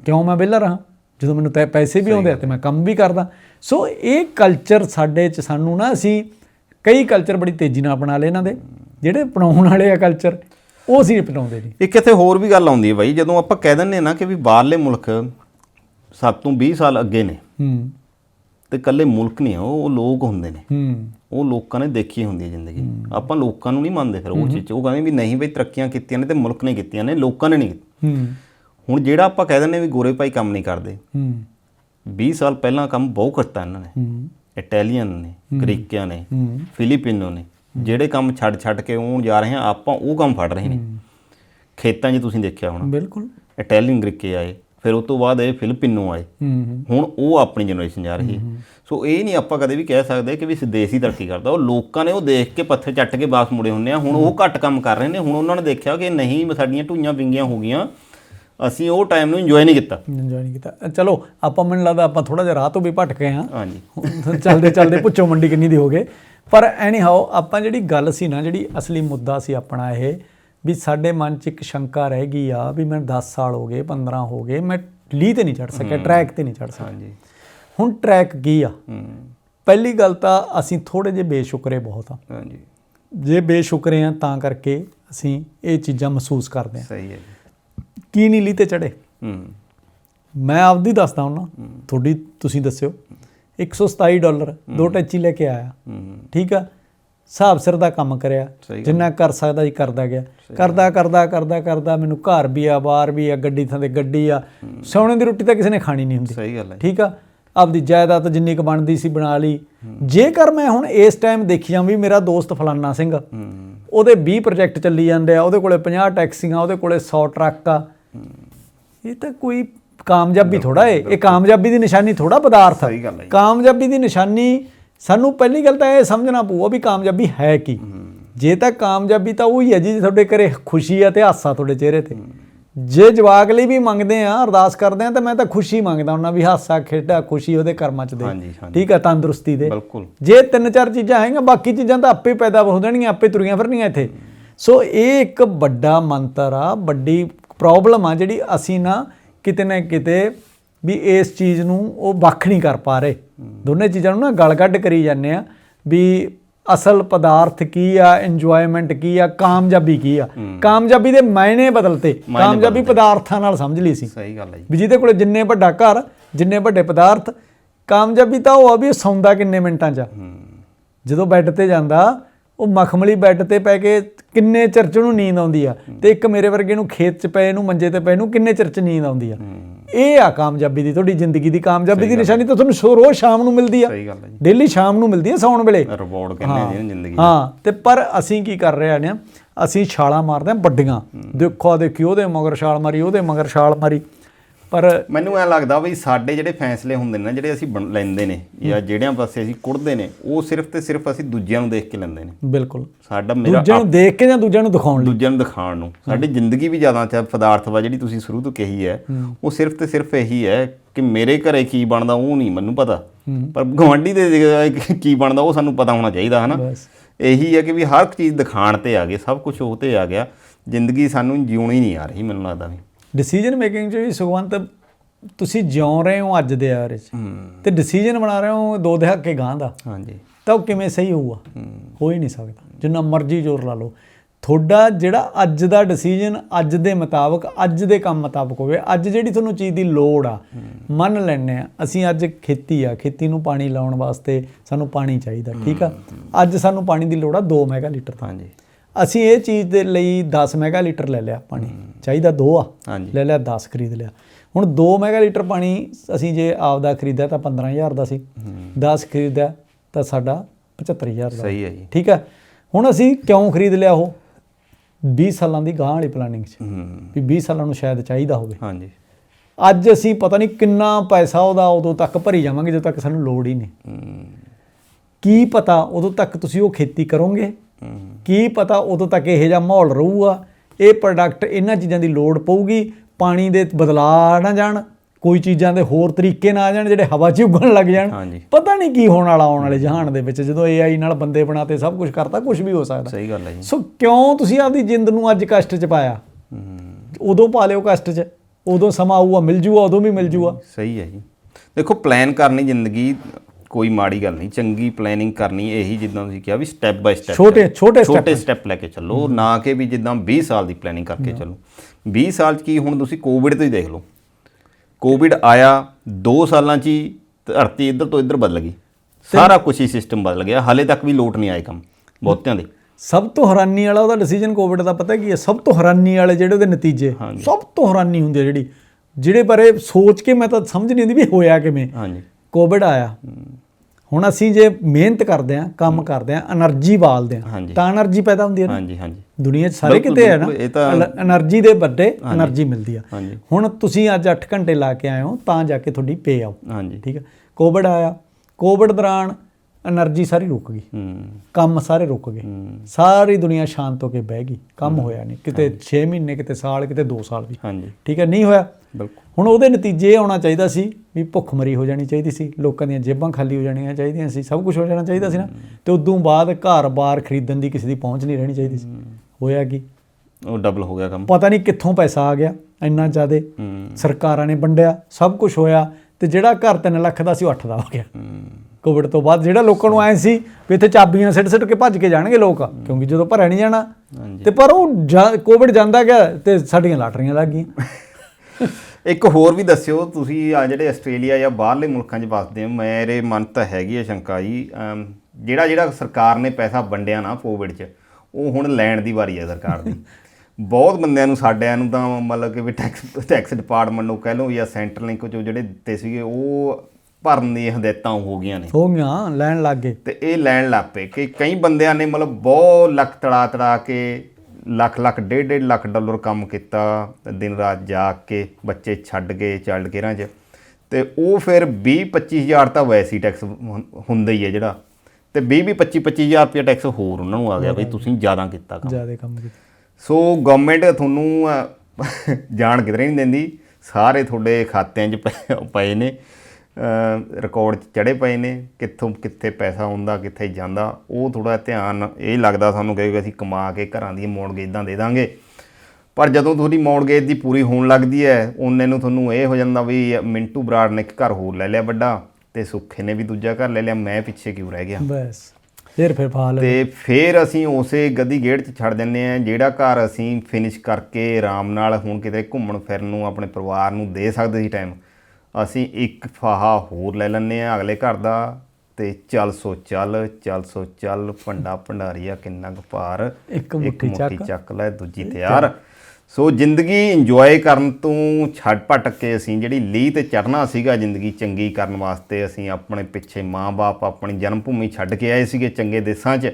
ਕਿਉਂ ਮੈਂ ਵਿਹਲਾ ਰਹਾ? ਜਦੋਂ ਮੈਨੂੰ ਤੈ ਪੈਸੇ ਵੀ ਆਉਂਦੇ ਆ ਤੇ ਮੈਂ ਕੰਮ ਵੀ ਕਰਦਾ। ਸੋ ਇਹ ਕਲਚਰ ਸਾਡੇ 'ਚ ਸਾਨੂੰ ਨਾ ਅਸੀਂ ਕਈ ਕਲਚਰ ਬੜੀ ਤੇਜ਼ੀ ਨਾਲ ਅਪਣਾ ਲਏ ਇਹਨਾਂ ਦੇ ਜਿਹੜੇ ਅਪਣਾਉਣ ਵਾਲੇ ਆ ਕਲਚਰ ਉਹ ਅਸੀਂ ਅਪਣਾਉਂਦੇ ਨਹੀਂ ਇੱਕ ਇੱਥੇ ਹੋਰ ਵੀ ਗੱਲ ਆਉਂਦੀ ਹੈ ਬਾਈ ਜਦੋਂ ਆਪਾਂ ਕਹਿ ਦਿੰਨੇ ਨਾ ਕਿ ਵੀ ਬਾਹਰਲੇ ਮੁਲਕ ਸਭ ਤੋਂ 20 ਸਾਲ ਅੱਗੇ ਨੇ ਹੂੰ। ਤੇ ਇਕੱਲੇ ਮੁਲਕ ਨਹੀਂ ਆ ਉਹ ਲੋਕ ਹੁੰਦੇ ਨੇ। ਹੂੰ। ਉਹ ਲੋਕਾਂ ਨੇ ਦੇਖੀ ਹੁੰਦੀ ਹੈ ਜ਼ਿੰਦਗੀ। ਆਪਾਂ ਲੋਕਾਂ ਨੂੰ ਨਹੀਂ ਮੰਨਦੇ ਫਿਰ ਉਹ ਚੀਜ਼। ਉਹ ਕਹਿੰਦੇ ਵੀ ਨਹੀਂ ਬਈ ਤਰੱਕੀਆਂ ਕੀਤੀਆਂ ਨੇ ਤੇ ਮੁਲਕ ਨੇ ਕੀਤੀਆਂ ਨੇ ਲੋਕਾਂ ਨੇ ਨਹੀਂ। ਹੂੰ। ਹੁਣ ਜਿਹੜਾ ਆਪਾਂ ਕਹਿ ਦਿੰਨੇ ਵੀ ਗੋਰੇ ਭਾਈ ਕੰਮ ਨਹੀਂ ਕਰਦੇ। ਹੂੰ। 20 ਸਾਲ ਪਹਿਲਾਂ ਕੰਮ ਬਹੁਤ ਕੀਤਾ ਇਹਨਾਂ ਨੇ। ਹੂੰ। ਇਟਾਲੀਅਨ ਨੇ ਗ੍ਰੀਕਿਆਂ ਨੇ ਹੂੰ। ਫਿਲੀਪੀਨੋ ਨੇ। ਜਿਹੜੇ ਕੰਮ ਛੱਡ ਛੱਡ ਕੇ ਉਹ ਜਾ ਰਹੇ ਆ ਆਪਾਂ ਉਹ ਕੰਮ ਫੜ ਰਹੇ ਨੇ। ਖੇਤਾਂ 'ਚ ਤੁਸੀਂ ਦੇਖਿਆ ਹੋਣਾ। ਬਿਲਕੁਲ। ਇਟਾਲੀਅਨ ਗ੍ਰੀਕੇ ਆਏ ਫਿਰ ਉਸ ਤੋਂ ਬਾਅਦ ਇਹ ਫਿਲੀਪੀਨੋ ਆਏ। ਹੁਣ ਉਹ ਆਪਣੀ ਜਨਰੇਸ਼ਨ ਜਾ ਰਹੀ ਹੈ। ਸੋ ਇਹ ਨਹੀਂ ਆਪਾਂ ਕਦੇ ਵੀ ਕਹਿ ਸਕਦੇ ਕਿ ਵੀ ਦੇਸ਼ ਹੀ ਤਰੱਕੀ ਕਰਦਾ। ਉਹ ਲੋਕਾਂ ਨੇ ਉਹ ਦੇਖ ਕੇ ਪੱਥੇ ਚੱਟ ਕੇ ਵਾਪਸ ਮੁੜੇ ਹੁੰਨੇ ਆ। ਹੁਣ ਉਹ ਘੱਟ ਕੰਮ ਕਰ ਰਹੇ ਨੇ। ਹੁਣ ਉਹਨਾਂ ਨੇ ਦੇਖਿਆ ਕਿ ਨਹੀਂ ਸਾਡੀਆਂ ਢੂਈਆਂ ਵਿੰਗੀਆਂ ਹੋ ਗਈਆਂ। ਅਸੀਂ ਉਹ ਟਾਈਮ ਨੂੰ ਇੰਜੋਏ ਨਹੀਂ ਕੀਤਾ। ਇੰਜੋਏ ਨਹੀਂ ਕੀਤਾ। ਚਲੋ ਆਪਾਂ ਮੈਨੂੰ ਲੱਗਦਾ ਆਪਾਂ ਥੋੜਾ ਜਿਹਾ ਰਾਹ ਤੋਂ ਵੀ ਭਟਕ ਗਏ ਹਾਂ। ਹਾਂਜੀ। ਚੱਲਦੇ ਚੱਲਦੇ ਪੁੱਛੋ ਮੰਡੀ ਕਿੰਨੀ ਦੀ ਹੋ ਗਏ ਪਰ ਐਨੀ ਹਾਓ ਆਪਾਂ ਜਿਹੜੀ ਗੱਲ ਸੀ ਨਾ ਜਿਹੜੀ ਅਸਲੀ ਮੁੱਦਾ ਸੀ ਆਪਣਾ ਇਹ ਵੀ ਸਾਡੇ ਮਨ 'ਚ ਇੱਕ ਸ਼ੰਕਾ ਰਹਿ ਗਈ ਆ ਵੀ ਮੈਂ 10 ਸਾਲ ਹੋ ਗਏ 15 ਹੋ ਗਏ ਮੈਂ ਲੀ ਤੇ ਨਹੀਂ ਚੜ ਸਕਿਆ ਟਰੈਕ ਤੇ ਨਹੀਂ ਚੜ ਸਕਿਆ। ਹਾਂਜੀ। ਹੁਣ ਟਰੈਕ ਕੀ ਆ? ਪਹਿਲੀ ਗੱਲ ਤਾਂ ਅਸੀਂ ਥੋੜੇ ਜਿਹੇ ਬੇਸ਼ੁਕਰੇ ਬਹੁਤ ਆ। ਹਾਂਜੀ। ਜੇ ਬੇਸ਼ੁਕਰੇ ਆ ਤਾਂ ਕਰਕੇ ਅਸੀਂ ਇਹ ਚੀਜ਼ਾਂ ਮਹਿਸੂਸ ਕਰਦੇ ਆ। ਸਹੀ ਹੈ ਜੀ। ਕੀ ਨਹੀਂ ਲੀ ਤੇ ਚੜੇ ਹੂੰ। ਮੈਂ ਆਪਦੀ ਦੱਸਦਾ ਹਾਂ। ਤੁਹਾਡੀ ਤੁਸੀਂ ਦੱਸਿਓ। 127 ਡਾਲਰ ਦੋ ਟੈਚੀ ਲੈ ਕੇ ਆਇਆ। ਠੀਕ ਆ? ਹਿਸਾਬ ਸਿਰ ਦਾ ਕੰਮ ਕਰਿਆ। ਜਿੰਨਾ ਕਰ ਸਕਦਾ ਜੀ ਕਰਦਾ ਗਿਆ। ਕਰਦਾ ਕਰਦਾ ਕਰਦਾ ਕਰਦਾ ਮੈਨੂੰ ਘਰ ਵੀ ਆ ਬਾਹਰ ਵੀ ਆ ਗੱਡੀ ਥਾਂ ਤੇ ਗੱਡੀ ਆ। ਸੌਣੇ ਦੀ ਰੋਟੀ ਤਾਂ ਕਿਸੇ ਨੇ ਖਾਣੀ ਨਹੀਂ ਹੁੰਦੀ। ਸਹੀ ਗੱਲ ਹੈ ਠੀਕ ਆ? ਆਪਦੀ ਜਾਇਦਾਦ ਜਿੰਨੀ ਕੁ ਬਣਦੀ ਸੀ ਬਣਾ ਲਈ। ਜੇਕਰ ਮੈਂ ਹੁਣ ਇਸ ਟਾਈਮ ਦੇਖੀਆਂ ਵੀ ਮੇਰਾ ਦੋਸਤ ਫਲਾਨਾ ਸਿੰਘ ਉਹਦੇ 20 ਪ੍ਰੋਜੈਕਟ ਚੱਲੀ ਜਾਂਦੇ ਆ ਉਹਦੇ ਕੋਲੇ 50 ਟੈਕਸੀਆਂ ਉਹਦੇ ਕੋਲੇ 100 ਟਰੱਕ ਆ। ਇਹ ਤਾਂ ਕੋਈ ਕਾਮਯਾਬੀ ਥੋੜਾ ਏ। ਇਹ ਕਾਮਯਾਬੀ ਦੀ ਨਿਸ਼ਾਨੀ ਥੋੜਾ ਪਦਾਰਥ ਸਹੀ ਗੱਲ ਹੈ। ਕਾਮਯਾਬੀ ਦੀ ਨਿਸ਼ਾਨੀ ਸਾਨੂੰ ਪਹਿਲੀ ਗੱਲ ਤਾਂ ਇਹ ਸਮਝਣਾ ਪਊਗਾ ਵੀ ਕਾਮਯਾਬੀ ਹੈ ਕੀ। ਜੇ ਤਾਂ ਕਾਮਯਾਬੀ ਤਾਂ ਉਹੀ ਹੈ ਜੀ ਜੇ ਤੁਹਾਡੇ ਘਰੇ ਖੁਸ਼ੀ ਆ ਤੇ ਹਾਸਾ ਤੁਹਾਡੇ ਚਿਹਰੇ ਤੇ। ਜੇ ਜਵਾਕ ਲਈ ਵੀ ਮੰਗਦੇ ਆ ਅਰਦਾਸ ਕਰਦੇ ਆ ਤਾਂ ਮੈਂ ਤਾਂ ਖੁਸ਼ੀ ਮੰਗਦਾ ਉਹਨਾਂ ਵੀ ਹਾਸਾ ਖੇਡਾ ਖੁਸ਼ੀ ਉਹਦੇ ਕਰਮਾਂ ਚ ਦੇ। ਠੀਕ ਆ ਤੰਦਰੁਸਤੀ ਦੇ। ਬਿਲਕੁਲ। ਜੇ ਤਿੰਨ ਚਾਰ ਚੀਜ਼ਾਂ ਹੈਗੀਆਂ ਬਾਕੀ ਚੀਜ਼ਾਂ ਤਾਂ ਆਪੇ ਪੈਦਾ ਹੋ ਜਾਣਗੀਆਂ ਆਪੇ ਤੁਰੀਆਂ ਫਿਰਨੀਆਂ ਇੱਥੇ। ਸੋ ਇਹ ਇੱਕ ਵੱਡਾ ਮੰਤਰ ਆ ਵੱਡੀ ਪ੍ਰੋਬਲਮ ਆ ਜਿਹੜੀ ਅਸੀਂ ਨਾ ਕਿਤੇ ਨਾ ਕਿਤੇ ਵੀ ਇਸ ਚੀਜ਼ ਨੂੰ ਉਹ ਵੱਖ ਨਹੀਂ ਕਰ ਪਾ ਰਹੇ। ਦੋਨੇ ਚੀਜ਼ਾਂ ਨੂੰ ਨਾ ਗਲ ਗੱਡ ਕਰੀ ਜਾਂਦੇ ਆ ਵੀ ਅਸਲ ਪਦਾਰਥ ਕੀ ਆ ਇੰਜੋਇਮੈਂਟ ਕੀ ਆ ਕਾਮਯਾਬੀ ਕੀ ਆ। ਕਾਮਯਾਬੀ ਦੇ ਮਾਇਨੇ ਬਦਲਤੇ। ਕਾਮਯਾਬੀ ਪਦਾਰਥਾਂ ਨਾਲ ਸਮਝ ਲਈ ਸੀ। ਸਹੀ ਗੱਲ ਹੈ ਜੀ। ਵੀ ਜਿਹਦੇ ਕੋਲੇ ਜਿੰਨੇ ਵੱਡਾ ਘਰ ਜਿੰਨੇ ਵੱਡੇ ਪਦਾਰਥ ਕਾਮਯਾਬੀ ਤਾਂ ਉਹ ਆ ਵੀ ਸੌਂਦਾ ਕਿੰਨੇ ਮਿੰਟਾਂ 'ਚ। ਜਦੋਂ ਬੈੱਡ ਤੇ ਜਾਂਦਾ ਉਹ ਮਖਮਲੀ ਬੈੱਡ ਤੇ ਪੈ ਕੇ ਕਿੰਨੇ ਚਿਰ 'ਚ ਉਹਨੂੰ ਨੀਂਦ ਆਉਂਦੀ ਆ? ਤੇ ਇੱਕ ਮੇਰੇ ਵਰਗੇ ਨੂੰ ਖੇਤ 'ਚ ਪਏ ਨੂੰ ਮੰਜੇ ਤੇ ਪਏ ਨੂੰ ਕਿੰਨੇ ਚਿਰ 'ਚ ਨੀਂਦ ਆਉਂਦੀ ਆ? ਇਹ ਆ ਕਾਮਯਾਬੀ ਦੀ ਤੁਹਾਡੀ ਜ਼ਿੰਦਗੀ ਦੀ ਕਾਮਯਾਬੀ ਦੀ ਨਿਸ਼ਾਨੀ ਤਾਂ ਤੁਹਾਨੂੰ ਸੋ ਰੋਜ਼ ਸ਼ਾਮ ਨੂੰ ਮਿਲਦੀ ਆ। ਸਹੀ ਗੱਲ ਹੈ ਜੀ। ਡੇਲੀ ਸ਼ਾਮ ਨੂੰ ਮਿਲਦੀ ਆ ਸੌਣ ਵੇਲੇ। ਰਿਵਾਰਡ ਕਹਿੰਦੇ ਜਿਹਨੂੰ ਜ਼ਿੰਦਗੀ ਹਾਂ। ਤੇ ਪਰ ਅਸੀਂ ਕੀ ਕਰ ਰਹੇ ਆ? ਨੇ ਅਸੀਂ ਛਾਲਾਂ ਮਾਰਦੇ ਆ ਵੱਡੀਆਂ। ਦੇਖੋ ਦੇਖੀ ਉਹਦੇ ਮਗਰ ਛਾਲ ਮਾਰੀ ਉਹਦੇ ਮਗਰ ਛਾਲ ਮਾਰੀ। ਪਰ ਮੈਨੂੰ ਐ ਲੱਗਦਾ ਵੀ ਸਾਡੇ ਜਿਹੜੇ ਫੈਸਲੇ ਹੁੰਦੇ ਨੇ ਨਾ ਜਿਹੜੇ ਅਸੀਂ ਲੈਂਦੇ ਨੇ ਜਾਂ ਜਿਹੜਿਆਂ ਪਾਸੇ ਅਸੀਂ ਕੁੜਦੇ ਨੇ ਉਹ ਸਿਰਫ ਤੇ ਸਿਰਫ ਅਸੀਂ ਦੂਜਿਆਂ ਨੂੰ ਦੇਖ ਕੇ ਲੈਂਦੇ ਨੇ। ਬਿਲਕੁਲ। ਸਾਡਾ ਮੇਰਾ ਦੂਜਿਆਂ ਨੂੰ ਦੇਖ ਕੇ ਜਾਂ ਦੂਜਿਆਂ ਨੂੰ ਦਿਖਾਉਣ ਲਈ? ਦੂਜਿਆਂ ਨੂੰ ਦਿਖਾਉਣ ਨੂੰ। ਸਾਡੀ ਜ਼ਿੰਦਗੀ ਵੀ ਜ਼ਿਆਦਾ ਚ ਪਦਾਰਥ ਵਾ ਜਿਹੜੀ ਤੁਸੀਂ ਸ਼ੁਰੂ ਤੋਂ ਕਹੀ ਹੈ ਉਹ ਸਿਰਫ ਤੇ ਸਿਰਫ ਇਹੀ ਹੈ ਕਿ ਮੇਰੇ ਘਰੇ ਕੀ ਬਣਦਾ ਉਹ ਨਹੀਂ ਮੈਨੂੰ ਪਤਾ। ਪਰ ਗਵਾਂਢੀ ਦੇ ਕੀ ਬਣਦਾ ਉਹ ਸਾਨੂੰ ਪਤਾ ਹੋਣਾ ਚਾਹੀਦਾ ਹਨਾ? ਇਹੀ ਹੈ ਕਿ ਵੀ ਹਰ ਇੱਕ ਚੀਜ਼ ਦਿਖਾਣ ਤੇ ਆ ਗਏ ਸਭ ਕੁਝ ਉਹ ਤੇ ਆ ਗਿਆ। ਜ਼ਿੰਦਗੀ ਸਾਨੂੰ ਜਿਉਣੀ ਨਹੀਂ ਆ ਰਹੀ ਮੈਨੂੰ ਲੱਗਦਾ ਵੀ। ਡਿਸੀਜਨ ਮੇਕਿੰਗ ਚ ਵੀ ਸੁਖਵੰਤ ਤੁਸੀਂ ਜਿਉ ਰਹੇ ਹੋ ਅੱਜ ਦੇ ਐਵਰੇਜ ਤੇ ਡਿਸੀਜਨ ਬਣਾ ਰਹੇ ਹੋ ਦੋ ਦਹਾਕੇ ਗਾਂ ਦਾ। ਹਾਂਜੀ। ਤਾਂ ਉਹ ਕਿਵੇਂ ਸਹੀ ਹੋਊਗਾ? ਹੋ। ਹੀ ਨਹੀਂ ਸਕਦਾ। ਜਿੰਨਾ ਮਰਜ਼ੀ ਜ਼ੋਰ ਲਾ ਲਓ। ਤੁਹਾਡਾ ਜਿਹੜਾ ਅੱਜ ਦਾ ਡਿਸੀਜਨ ਅੱਜ ਦੇ ਮੁਤਾਬਕ ਅੱਜ ਦੇ ਕੰਮ ਮੁਤਾਬਕ ਹੋਵੇ ਅੱਜ ਜਿਹੜੀ ਤੁਹਾਨੂੰ ਚੀਜ਼ ਦੀ ਲੋੜ ਆ ਮੰਨ ਲੈਣੇ ਆ ਅਸੀਂ ਅੱਜ ਖੇਤੀ ਆ ਖੇਤੀ ਨੂੰ ਪਾਣੀ ਲਾਉਣ ਵਾਸਤੇ ਸਾਨੂੰ ਪਾਣੀ ਚਾਹੀਦਾ ਠੀਕ ਆ? ਅੱਜ ਸਾਨੂੰ ਪਾਣੀ ਦੀ ਲੋੜ ਆ 2 ਮੈਗਾ ਲੀਟਰ ਹਾਂਜੀ। ਅਸੀਂ ਇਹ ਚੀਜ਼ ਦੇ ਲਈ 10 ਮੈਗਾ ਲੀਟਰ ਲੈ ਲਿਆ ਪਾਣੀ। ਚਾਹੀਦਾ 2 ਆ। ਲੈ ਲਿਆ 10 ਖਰੀਦ ਲਿਆ। ਹੁਣ 2 ਮੈਗਾ ਲੀਟਰ ਪਾਣੀ ਅਸੀਂ ਜੇ ਆਪਦਾ ਖਰੀਦਿਆ ਤਾਂ 15000 ਦਾ ਸੀ। 10 ਖਰੀਦਿਆ ਤਾਂ ਸਾਡਾ 75000 ਦਾ। ਸਹੀ ਹੈ ਜੀ। ਠੀਕ ਹੈ। ਹੁਣ ਅਸੀਂ ਕਿਉਂ ਖਰੀਦ ਲਿਆ ਉਹ? 20 ਸਾਲਾਂ ਦੀ ਗਾਂ ਵਾਲੀ ਪਲਾਨਿੰਗ 'ਚ। ਵੀ 20 ਸਾਲਾਂ ਨੂੰ ਸ਼ਾਇਦ ਚਾਹੀਦਾ ਹੋਵੇ। ਹਾਂਜੀ। ਅੱਜ ਅਸੀਂ ਪਤਾ ਨਹੀਂ ਕਿੰਨਾ ਪੈਸਾ ਉਹਦਾ ਉਦੋਂ ਤੱਕ ਭਰੀ ਜਾਵਾਂਗੇ ਜਦੋਂ ਤੱਕ ਸਾਨੂੰ ਲੋੜ ਹੀ ਨਹੀਂ। ਕੀ ਪਤਾ ਉਦੋਂ ਤੱਕ ਤੁਸੀਂ ਉਹ ਖੇਤੀ ਕਰੋਗੇ? ਕੀ ਪਤਾ ਉਦੋਂ ਤੱਕ ਇਹੋ ਜਿਹਾ ਮਾਹੌਲ ਰਹੂਗਾ? ਇਹ ਪ੍ਰੋਡਕਟ ਇਹਨਾਂ ਚੀਜ਼ਾਂ ਦੀ ਲੋੜ ਪਊਗੀ ਪਾਣੀ ਦੇ ਬਦਲਾਅ ਨਾ ਜਾਣ ਕੋਈ ਚੀਜ਼ਾਂ ਦੇ ਹੋਰ ਤਰੀਕੇ ਨਾ ਆ ਜਾਣ ਜਿਹੜੇ ਹਵਾ 'ਚ ਉੱਗਣ ਲੱਗ ਜਾਣ। ਪਤਾ ਨਹੀਂ ਕੀ ਹੋਣ ਵਾਲਾ ਆਉਣ ਵਾਲੇ ਜਹਾਨ ਦੇ ਵਿੱਚ ਜਦੋਂ AI ਨਾਲ ਬੰਦੇ ਬਣਾਤੇ ਸਭ ਕੁਝ ਕਰਤਾ ਕੁਝ ਵੀ ਹੋ ਸਕਦਾ। ਸਹੀ ਗੱਲ ਹੈ ਜੀ। ਸੋ ਕਿਉਂ ਤੁਸੀਂ ਆਪਦੀ ਜਿੰਦ ਨੂੰ ਅੱਜ ਕਸ਼ਟ 'ਚ ਪਾਇਆ? ਉਦੋਂ ਪਾ ਲਿਓ ਕਸ਼ਟ 'ਚ ਉਦੋਂ ਸਮਾਂ ਆਊਗਾ ਮਿਲ ਜੂਗਾ ਉਦੋਂ ਵੀ ਮਿਲ ਜੂਗਾ। ਸਹੀ ਹੈ ਜੀ। ਦੇਖੋ ਪਲਾਨ ਕਰਨੀ ਜ਼ਿੰਦਗੀ ਕੋਈ ਮਾੜੀ ਗੱਲ ਨਹੀਂ ਚੰਗੀ ਪਲੈਨਿੰਗ ਕਰਨੀ ਇਹੀ ਜਿੱਦਾਂ ਤੁਸੀਂ ਕਿਹਾ ਵੀ ਸਟੈਪ ਬਾਈ ਸਟੈਪ ਛੋਟੇ ਛੋਟੇ step ਛੋਟੇ ਸਟੈਪ ਲੈ ਕੇ ਚੱਲੋ ਨਾ ਕਿ ਵੀ ਜਿੱਦਾਂ 20 ਸਾਲ ਦੀ ਪਲੈਨਿੰਗ ਕਰਕੇ ਚੱਲੋ। 20 ਸਾਲ ਚ ਕੀ ਹੁਣ ਤੁਸੀਂ ਕੋਵਿਡ ਤੋਂ ਹੀ ਦੇਖ ਲਓ। ਕੋਵਿਡ ਆਇਆ 2 ਸਾਲਾਂ ਚ ਹੀ ਧਰਤੀ ਇੱਧਰ ਤੋਂ ਇੱਧਰ ਬਦਲ ਗਈ। ਸਾਰਾ ਕੁਝ ਹੀ ਸਿਸਟਮ ਬਦਲ ਗਿਆ। ਹਾਲੇ ਤੱਕ ਵੀ ਲੋਟ ਨਹੀਂ ਆਏ ਕੰਮ ਬਹੁਤਿਆਂ ਦੇ। ਸਭ ਤੋਂ ਹੈਰਾਨੀ ਵਾਲਾ ਉਹਦਾ ਡਿਸੀਜਨ ਕੋਵਿਡ ਦਾ ਪਤਾ ਕੀ ਹੈ? ਸਭ ਤੋਂ ਹੈਰਾਨੀ ਵਾਲੇ ਜਿਹੜੇ ਉਹਦੇ ਨਤੀਜੇ ਸਭ ਤੋਂ ਹੈਰਾਨੀ ਹੁੰਦੀ ਹੈ ਜਿਹੜੀ। ਜਿਹੜੇ ਬਾਰੇ ਸੋਚ ਕੇ ਮੈਂ ਤਾਂ ਸਮਝ ਨਹੀਂ ਆਉਂਦੀ ਵੀ ਹੋਇਆ ਕਿਵੇਂ। ਹਾਂਜੀ। ਕੋਵਿਡ ਆਇਆ। ਹੁਣ ਅਸੀਂ ਜੇ ਮਿਹਨਤ ਕਰਦੇ ਆਂ ਕੰਮ ਕਰਦੇ ਆਂ એનર્ਜੀ ਬਾਲਦੇ ਆਂ ਤਾਂ એનર્ਜੀ ਪੈਦਾ ਹੁੰਦੀ ਹੈ ਨਾ। ਹਾਂਜੀ ਹਾਂਜੀ। ਦੁਨੀਆ 'ਚ ਸਾਰੇ ਕਿਤੇ ਹੈ ਨਾ। એનર્ਜੀ ਦੇ ਵੱਡੇ એનર્ਜੀ ਮਿਲਦੀ ਆ। ਹੁਣ ਤੁਸੀਂ ਅੱਜ 8 ਘੰਟੇ ਲਾ ਕੇ ਆਏ ਹੋ ਤਾਂ ਜਾ ਕੇ ਤੁਹਾਡੀ ਪੇ ਆਉ ਠੀਕ ਹੈ? ਕੋਵਿਡ ਆਇਆ। ਕੋਵਿਡ ਦੌਰਾਨ એનર્ਜੀ ਸਾਰੀ ਰੁਕ ਗਈ। ਕੰਮ ਸਾਰੇ ਰੁਕ ਗਏ। ਸਾਰੀ ਦੁਨੀਆ ਸ਼ਾਂਤ ਹੋ ਕੇ ਬਹਿ ਗਈ। ਕੰਮ ਹੋਇਆ ਨਹੀਂ। ਕਿਤੇ 6 ਮਹੀਨੇ ਕਿਤੇ ਸਾਲ ਕਿਤੇ 2 ਸਾਲ ਵੀ। ਠੀਕ ਹੈ? ਨਹੀਂ ਹੋਇਆ। ਬਿਲਕੁਲ। ਹੁਣ ਉਹਦੇ ਨਤੀਜੇ ਆਉਣਾ ਚਾਹੀਦਾ ਸੀ ਵੀ ਭੁੱਖਮਰੀ ਹੋ ਜਾਣੀ ਚਾਹੀਦੀ ਸੀ ਲੋਕਾਂ ਦੀਆਂ ਜੇਬਾਂ ਖਾਲੀ ਹੋ ਜਾਣੀਆਂ ਚਾਹੀਦੀਆਂ ਸੀ ਸਭ ਕੁਝ ਹੋ ਜਾਣਾ ਚਾਹੀਦਾ ਸੀ ਨਾ। ਤੇ ਉਦੋਂ ਬਾਅਦ ਘਰ-ਬਾਰ ਖਰੀਦਣ ਦੀ ਕਿਸੇ ਦੀ ਪਹੁੰਚ ਨਹੀਂ ਰਹਿਣੀ ਚਾਹੀਦੀ ਸੀ। ਹੋਇਆ ਕੀ? ਉਹ ਡਬਲ ਹੋ ਗਿਆ ਕੰਮ। ਪਤਾ ਨਹੀਂ ਕਿੱਥੋਂ ਪੈਸਾ ਆ ਗਿਆ ਇੰਨਾ ਜ਼ਿਆਦੇ। ਸਰਕਾਰਾਂ ਨੇ ਵੰਡਿਆ ਸਭ ਕੁਝ ਹੋਇਆ ਤੇ ਜਿਹੜਾ ਘਰ 3 ਲੱਖ ਦਾ ਸੀ ਉਹ 8 ਦਾ ਹੋ ਗਿਆ। ਕੋਵਿਡ ਤੋਂ ਬਾਅਦ ਜਿਹੜਾ ਲੋਕਾਂ ਨੂੰ ਐ ਸੀ ਵੀ ਇੱਥੇ ਚਾਬੀਆਂ ਸਿੱਟ ਸਿੱਟ ਕੇ ਭੱਜ ਕੇ ਜਾਣਗੇ ਲੋਕ ਕਿਉਂਕਿ ਜਦੋਂ ਭਰਿਆ ਨਹੀਂ ਜਾਣਾ। ਤੇ ਪਰ ਉਹ ਕੋਵਿਡ ਜਾਂਦਾ ਗਿਆ ਤੇ ਸਾਡੀਆਂ ਲਾਟਰੀਆਂ ਲੱਗ ਗਈਆਂ। ਇੱਕ ਹੋਰ ਵੀ ਦੱਸਿਓ ਤੁਸੀਂ ਆ ਜਿਹੜੇ ਆਸਟ੍ਰੇਲੀਆ ਜਾਂ ਬਾਹਰਲੇ ਮੁਲਕਾਂ 'ਚ ਵਸਦੇ ਹੋ ਮੇਰੇ ਮਨ ਤਾਂ ਹੈਗੀ ਹੈ ਸ਼ੰਕਾ ਜੀ ਜਿਹੜਾ ਜਿਹੜਾ ਸਰਕਾਰ ਨੇ ਪੈਸਾ ਵੰਡਿਆ ਨਾ ਕੋਵਿਡ 'ਚ ਉਹ ਹੁਣ ਲੈਣ ਦੀ ਵਾਰੀ ਹੈ ਸਰਕਾਰ ਦੀ। ਬਹੁਤ ਬੰਦਿਆਂ ਨੂੰ ਸਾਡਿਆਂ ਨੂੰ ਤਾਂ ਮਤਲਬ ਕਿ ਵੀ ਟੈਕਸ ਟੈਕਸ ਡਿਪਾਰਟਮੈਂਟ ਨੂੰ ਕਹਿ ਲਓ ਜਾਂ ਸੈਂਟਰਲ ਲਿੰਕ 'ਚੋਂ ਜਿਹੜੇ ਦਿੱਤੇ ਸੀਗੇ ਉਹ ਭਰਨ ਦੀ ਹਦਾਇਤਾਂ ਹੋ ਗਈਆਂ ਨੇ। ਹੋ ਗਈਆਂ ਲੈਣ ਲੱਗ ਗਏ। ਤੇ ਇਹ ਲੈਣ ਲੱਗ ਪਏ ਕਿ ਕਈ ਬੰਦਿਆਂ ਨੇ ਮਤਲਬ ਬਹੁਤ ਲੱਖ ਤੜਾ ਤੜਾ ਕੇ ਲੱਖ ਲੱਖ ਡੇਢ ਡੇਢ ਲੱਖ ਡਾਲਰ ਕੰਮ ਕੀਤਾ ਦਿਨ ਰਾਤ ਜਾਗ ਕੇ ਬੱਚੇ ਛੱਡ ਕੇ ਚੱਲ ਕੇ ਰਾਂ 'ਚ। ਤੇ ਉਹ ਫਿਰ 20 25000 ਤਾਂ ਵੈਸੀ ਟੈਕਸ ਹੁੰਦਾ ਹੀ ਹੈ ਜਿਹੜਾ। ਤੇ 20 20 25 25000 ਰੁਪਏ ਟੈਕਸ ਹੋਰ ਉਹਨਾਂ ਨੂੰ ਆ ਗਿਆ ਬਈ ਤੁਸੀਂ ਜ਼ਿਆਦਾ ਕੀਤਾ ਕੰਮ। ਜ਼ਿਆਦਾ ਕੰਮ ਕੀਤਾ। ਸੋ ਗਵਰਨਮੈਂਟ ਤੁਹਾਨੂੰ ਜਾਣ ਕਿਧਰੇ ਨਹੀਂ ਦਿੰਦੀ। ਸਾਰੇ ਤੁਹਾਡੇ ਖਾਤਿਆਂ 'ਚ ਪਏ ਨੇ। ਰਿਕਾਰਡ ਚੜੇ ਪਏ ਨੇ ਕਿੱਥੋਂ ਕਿੱਥੇ ਪੈਸਾ ਆਉਂਦਾ ਕਿੱਥੇ ਜਾਂਦਾ ਉਹ ਥੋੜਾ ਧਿਆਨ ਇਹ ਲੱਗਦਾ ਸਾਨੂੰ ਕਿ ਅਸੀਂ ਕਮਾ ਕੇ ਘਰਾਂ ਦੀ ਮੌੜਗੇਜਾਂ ਦੇ ਦਾਂਗੇ। ਪਰ ਜਦੋਂ ਤੁਹਾਡੀ ਮੌੜਗੇਜ ਦੀ ਪੂਰੀ ਹੋਣ ਲੱਗਦੀ ਹੈ ਉਹਨੇ ਨੂੰ ਤੁਹਾਨੂੰ ਇਹ ਹੋ ਜਾਂਦਾ ਵੀ ਮਿੰਟੂ ਬਰਾੜ ਨੇ ਇੱਕ ਘਰ ਹੋਰ ਲੈ ਲਿਆ ਵੱਡਾ ਤੇ ਸੁੱਖੇ ਨੇ ਵੀ ਦੂਜਾ ਘਰ ਲੈ ਲਿਆ ਮੈਂ ਪਿੱਛੇ ਕਿਉਂ ਰਹਿ ਗਿਆ? ਬਸ ਫਿਰ ਫਿਰ ਫਾਲ ਤੇ ਫਿਰ ਅਸੀਂ ਉਸੇ ਗਦੀ ਗੇੜ 'ਚ ਛੱਡ ਦਿੰਨੇ ਆ ਜਿਹੜਾ ਘਰ ਅਸੀਂ ਫਿਨਿਸ਼ ਕਰਕੇ ਆਰਾਮ ਨਾਲ ਹੁਣ ਕਿਤੇ ਘੁੰਮਣ ਫਿਰਨ ਨੂੰ ਆਪਣੇ ਪਰਿਵਾਰ ਨੂੰ ਦੇ ਸਕਦੇ ਸੀ ਟਾਈਮ ਅਸੀਂ ਇੱਕ ਫਾਹਾ ਹੋਰ ਲੈ ਲੈਂਦੇ ਆ ਅਗਲੇ ਘਰ ਦਾ ਤੇ ਚੱਲ ਸੋ ਚੱਲ ਚੱਲ ਸੋ ਚੱਲ ਭੰਡਾ ਭੰਡਾਰੀਆ ਕਿੰਨਾ ਕੁ ਭਾਰ। ਇੱਕ ਮੁੱਠੀ ਚੱਕ। ਲੈ ਦੂਜੀ ਤਿਆਰ। ਸੋ ਜ਼ਿੰਦਗੀ ਇੰਜੋਏ ਕਰਨ ਤੋਂ ਛੱਡ ਭਟਕ ਕੇ ਅਸੀਂ ਜਿਹੜੀ ਲੀਹ ਤੇ ਚੜਨਾ ਸੀਗਾ ਜ਼ਿੰਦਗੀ ਚੰਗੀ ਕਰਨ ਵਾਸਤੇ ਅਸੀਂ ਆਪਣੇ ਪਿੱਛੇ ਮਾਂ-ਬਾਪ ਆਪਣੀ ਜਨਮ ਭੂਮੀ ਛੱਡ ਕੇ ਆਏ ਸੀਗੇ ਚੰਗੇ ਦੇਸ਼ਾਂ 'ਚ।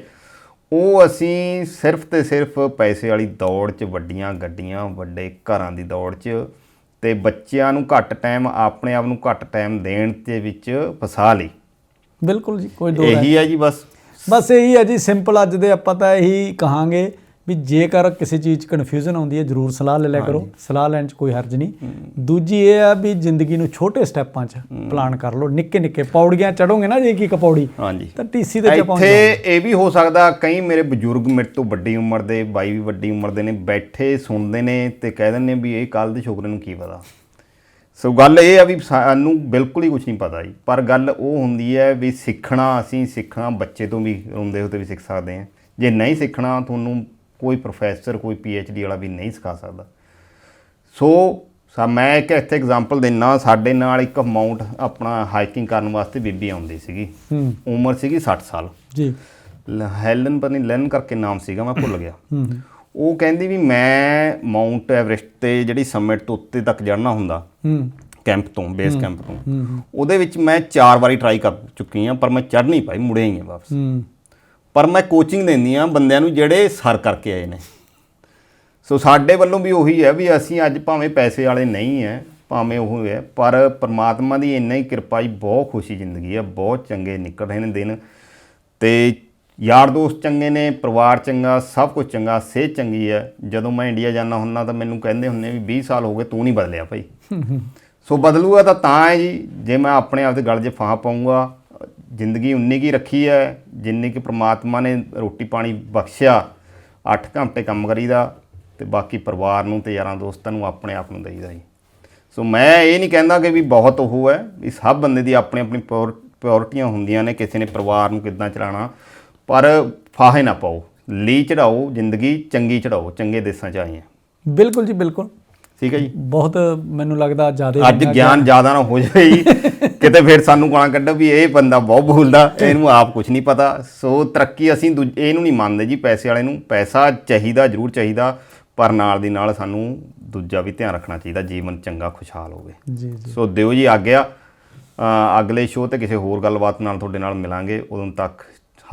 ਉਹ ਅਸੀਂ ਸਿਰਫ ਤੇ ਸਿਰਫ ਪੈਸੇ ਵਾਲੀ ਦੌੜ 'ਚ ਵੱਡੀਆਂ ਗੱਡੀਆਂ ਵੱਡੇ ਘਰਾਂ ਦੀ ਦੌੜ 'ਚ ਤੇ ਬੱਚਿਆਂ ਨੂੰ ਘੱਟ ਟਾਈਮ ਆਪਣੇ ਆਪ ਨੂੰ ਘੱਟ ਟਾਈਮ ਦੇਣ ਦੇ ਵਿੱਚ ਫਸਾ ਲਈ। ਬਿਲਕੁਲ ਜੀ ਕੋਈ ਦੋ ਇਹੀ ਹੈ ਜੀ ਬਸ। ਬਸ ਇਹੀ ਹੈ ਜੀ ਸਿੰਪਲ ਅੱਜ ਦੇ ਆਪਾਂ ਤਾਂ ਇਹੀ ਕਹਾਂਗੇ। ਵੀ ਜੇਕਰ ਕਿਸੇ ਚੀਜ਼ 'ਚ ਕਨਫਿਊਜ਼ਨ ਆਉਂਦੀ ਹੈ ਜਰੂਰ ਸਲਾਹ ਲੈ ਲਿਆ ਕਰੋ। ਸਲਾਹ ਲੈਣ 'ਚ ਕੋਈ ਹਰਜ ਨਹੀਂ। ਦੂਜੀ ਇਹ ਆ ਵੀ ਜ਼ਿੰਦਗੀ ਨੂੰ ਛੋਟੇ ਸਟੈਪਾਂ 'ਚ ਪਲਾਨ ਕਰ ਲਓ। ਨਿੱਕੇ ਨਿੱਕੇ ਪੌੜੀਆਂ ਚੜੋਗੇ ਨਾ ਜੇ ਇੱਕ ਪੌੜੀ ਹਾਂਜੀ। ਤਾਂ ਟੀਸੀ ਤੇ ਚ ਪਹੁੰਚ ਇੱਥੇ ਇਹ ਵੀ ਹੋ ਸਕਦਾ ਕਈ ਮੇਰੇ ਬਜ਼ੁਰਗ ਮੇਰੇ ਤੋਂ ਵੱਡੀ ਉਮਰ ਦੇ ਬਾਈ ਵੀ ਵੱਡੀ ਉਮਰ ਦੇ ਨੇ ਬੈਠੇ ਸੁਣਦੇ ਨੇ ਤੇ ਕਹਿ ਦਿੰਦੇ ਵੀ ਇਹ ਕੱਲ ਦੇ ਛੋਕਰੇ ਨੂੰ ਕੀ ਪਤਾ। ਸੋ ਗੱਲ ਇਹ ਆ ਵੀ ਸਾਨੂੰ ਬਿਲਕੁਲ ਹੀ ਕੁਝ ਨਹੀਂ ਪਤਾ ਜੀ। ਪਰ ਗੱਲ ਉਹ ਹੁੰਦੀ ਹੈ ਵੀ ਸਿੱਖਣਾ ਅਸੀਂ ਸਿੱਖਣਾ ਬੱਚੇ ਤੋਂ ਵੀ ਰੋਂਦੇ ਹੋ ਤੇ ਵੀ ਸਿੱਖ ਸਕਦੇ ਹਾਂ। ਜੇ ਨਹੀਂ ਸਿੱਖਣਾ ਤੁਹਾਨੂੰ ਕੋਈ ਪ੍ਰੋਫੈਸਰ ਕੋਈ ਡੀ ਵਾਲਾ ਵੀ ਨਹੀਂ ਸਿਖਾ ਸਕਦਾ। ਸੋ ਸਾ ਮੈਂ ਇੱਕ ਇੱਥੇ ਐਗਜ਼ਾਮਪਲ ਦਿੰਨਾ ਸਾਡੇ ਨਾਲ ਇੱਕ ਮਾਊਂਟ ਆਪਣਾ ਹਾਈਕਿੰਗ ਕਰਨ ਵਾਸਤੇ ਬੀਬੀ ਆਉਂਦੀ ਸੀਗੀ। ਹੂੰ। ਉਮਰ ਸੀਗੀ 60 ਸਾਲ। ਜੀ। ਹੈਲਨ ਪਤਾ ਨਹੀਂ ਲੈਨ ਕਰਕੇ ਨਾਮ ਸੀਗਾ ਮੈਂ ਭੁੱਲ ਗਿਆ। ਉਹ ਕਹਿੰਦੀ ਵੀ ਮੈਂ ਮਾਊਂਟ ਐਵਰੈਸਟ ਤੇ ਜਿਹੜੀ ਸਮਿਟ ਤੋਂ ਉੱਤੇ ਤੱਕ ਚੜ੍ਹਨਾ ਹੁੰਦਾ ਹੂੰ। ਕੈਂਪ ਤੋਂ ਬੇਸ ਕੈਂਪ ਤੋਂ। ਉਹਦੇ ਵਿੱਚ ਮੈਂ ਚਾਰ ਵਾਰੀ ਟਰਾਈ ਕਰ ਚੁੱਕੀ ਆ ਪਰ ਮੈਂ ਚੜ੍ਹ ਨਹੀਂ ਪਾਈ ਮੁੜੇ ਹੀ ਆ ਵਾਪਸ। ਪਰ ਮੈਂ ਕੋਚਿੰਗ ਦਿੰਦੀ ਆ ਬੰਦਿਆਂ ਨੂੰ ਜਿਹੜੇ ਸਰ ਕਰਕੇ ਆਏ ਨੇ। ਸੋ ਸਾਡੇ ਵੱਲੋਂ ਵੀ ਉਹੀ ਹੈ ਵੀ ਅਸੀਂ ਅੱਜ ਭਾਵੇਂ ਪੈਸੇ ਵਾਲੇ ਨਹੀਂ ਹੈ ਭਾਵੇਂ ਉਹ ਹੈ ਪਰ ਪ੍ਰਮਾਤਮਾ ਦੀ ਇੰਨਾ ਹੀ ਕਿਰਪਾ ਹੀ ਬਹੁਤ ਖੁਸ਼ੀ ਜ਼ਿੰਦਗੀ ਹੈ ਬਹੁਤ ਚੰਗੇ ਨਿਕਲ ਰਹੇ ਨੇ ਦਿਨ। ਤੇ ਯਾਰ ਦੋਸਤ ਚੰਗੇ ਨੇ ਪਰਿਵਾਰ ਚੰਗਾ ਸਭ ਕੁਝ ਚੰਗਾ ਸਿਹਤ ਚੰਗੀ ਹੈ। ਜਦੋਂ ਮੈਂ ਇੰਡੀਆ ਜਾਣਾ ਹੁੰਦਾ ਤਾਂ ਮੈਨੂੰ ਕਹਿੰਦੇ ਹੁੰਦੇ ਵੀ 20 ਸਾਲ ਹੋ ਗਏ ਤੂੰ ਨਹੀਂ ਬਦਲਿਆ ਭਾਈ। ਸੋ ਬਦਲੂਗਾ ਤਾਂ ਤਾਂ ਹੈ ਜੀ ਜੇ ਮੈਂ ਆਪਣੇ ਆਪ ਦੇ ਗਲ 'ਚ ਫਾਹ ਪਾਉਂਗਾ ਜ਼ਿੰਦਗੀ ਉਨੀ ਕੀ ਰੱਖੀ ਹੈ, ਜਿੰਨੀ ਕਿ ਪ੍ਰਮਾਤਮਾ ਨੇ ਰੋਟੀ ਪਾਣੀ ਬਖਸ਼ਿਆ 8 ਘੰਟੇ ਕੰਮ ਕਰੀਦਾ ਤੇ ਬਾਕੀ ਪਰਿਵਾਰ ਨੂੰ ਤੇ ਯਾਰਾਂ ਦੋਸਤਾਂ ਨੂੰ ਆਪਣੇ ਆਪ ਨੂੰ ਦੇਈਦਾ ਜੀ। ਸੋ ਮੈਂ ਇਹ ਨਹੀਂ ਕਹਿੰਦਾ ਕਿ ਵੀ ਬਹੁਤ ਉਹ ਹੈ, ਵੀ ਸਭ ਬੰਦੇ ਦੀ ਆਪਣੀ ਆਪਣੀ ਪਿਓਰਿਟੀਆਂ ਹੁੰਦੀਆਂ ਨੇ, ਕਿਸੇ ਨੇ ਪਰਿਵਾਰ ਨੂੰ ਕਿੱਦਾਂ ਚਲਾਉਣਾ, ਪਰ ਫਾਹੇ ਨਾ ਪਾਓ ਲੀ ਚੜਾਓ, ਜ਼ਿੰਦਗੀ ਚੰਗੀ ਚੜਾਓ, ਚੰਗੇ ਦੇਸਾਂ 'ਚ ਆਏ ਆ। ਬਿਲਕੁਲ ਜੀ ਬਿਲਕੁਲ। ਠੀਕ ਹੈ ਜੀ? ਬਹੁਤ ਮੈਨੂੰ ਲੱਗਦਾ ਜ਼ਿਆਦਾ ਅੱਜ ਗਿਆਨ ਜ਼ਿਆਦਾ ਨਾ ਹੋ ਜਾਵੇ ਜੀ। ਕਿਤੇ ਫਿਰ ਸਾਨੂੰ ਗਾਲਾਂ ਕੱਢੋ ਵੀ ਇਹ ਬੰਦਾ ਬਹੁਤ ਬੋਲਦਾ ਇਹਨੂੰ ਆਪ ਕੁਝ ਨਹੀਂ ਪਤਾ। ਸੋ ਤਰੱਕੀ ਅਸੀਂ ਇਹਨੂੰ ਨਹੀਂ ਮੰਨਦੇ ਜੀ ਪੈਸੇ ਵਾਲੇ ਨੂੰ। ਪੈਸਾ ਚਾਹੀਦਾ ਜ਼ਰੂਰ ਚਾਹੀਦਾ ਪਰ ਨਾਲ ਦੀ ਨਾਲ ਸਾਨੂੰ ਦੂਜਾ ਵੀ ਧਿਆਨ ਰੱਖਣਾ ਚਾਹੀਦਾ ਜੀਵਨ ਚੰਗਾ ਖੁਸ਼ਹਾਲ ਹੋਵੇ। ਜੀ ਜੀ। ਸੋ ਦਿਓ ਜੀ ਆਗਿਆ। ਅ, ਅਗਲੇ ਸ਼ੋਅ ਤੇ ਕਿਸੇ ਹੋਰ ਗੱਲਬਾਤ ਨਾਲ ਤੁਹਾਡੇ ਨਾਲ ਮਿਲਾਂਗੇ। ਉਦੋਂ ਤੱਕ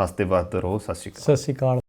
ਹੱਸਦੇ ਵਸਦੇ ਰਹੋ। ਸਤਿ ਸ਼੍ਰੀ ਅਕਾਲ। ਸਤਿ ਸ਼੍ਰੀ ਅਕਾਲ।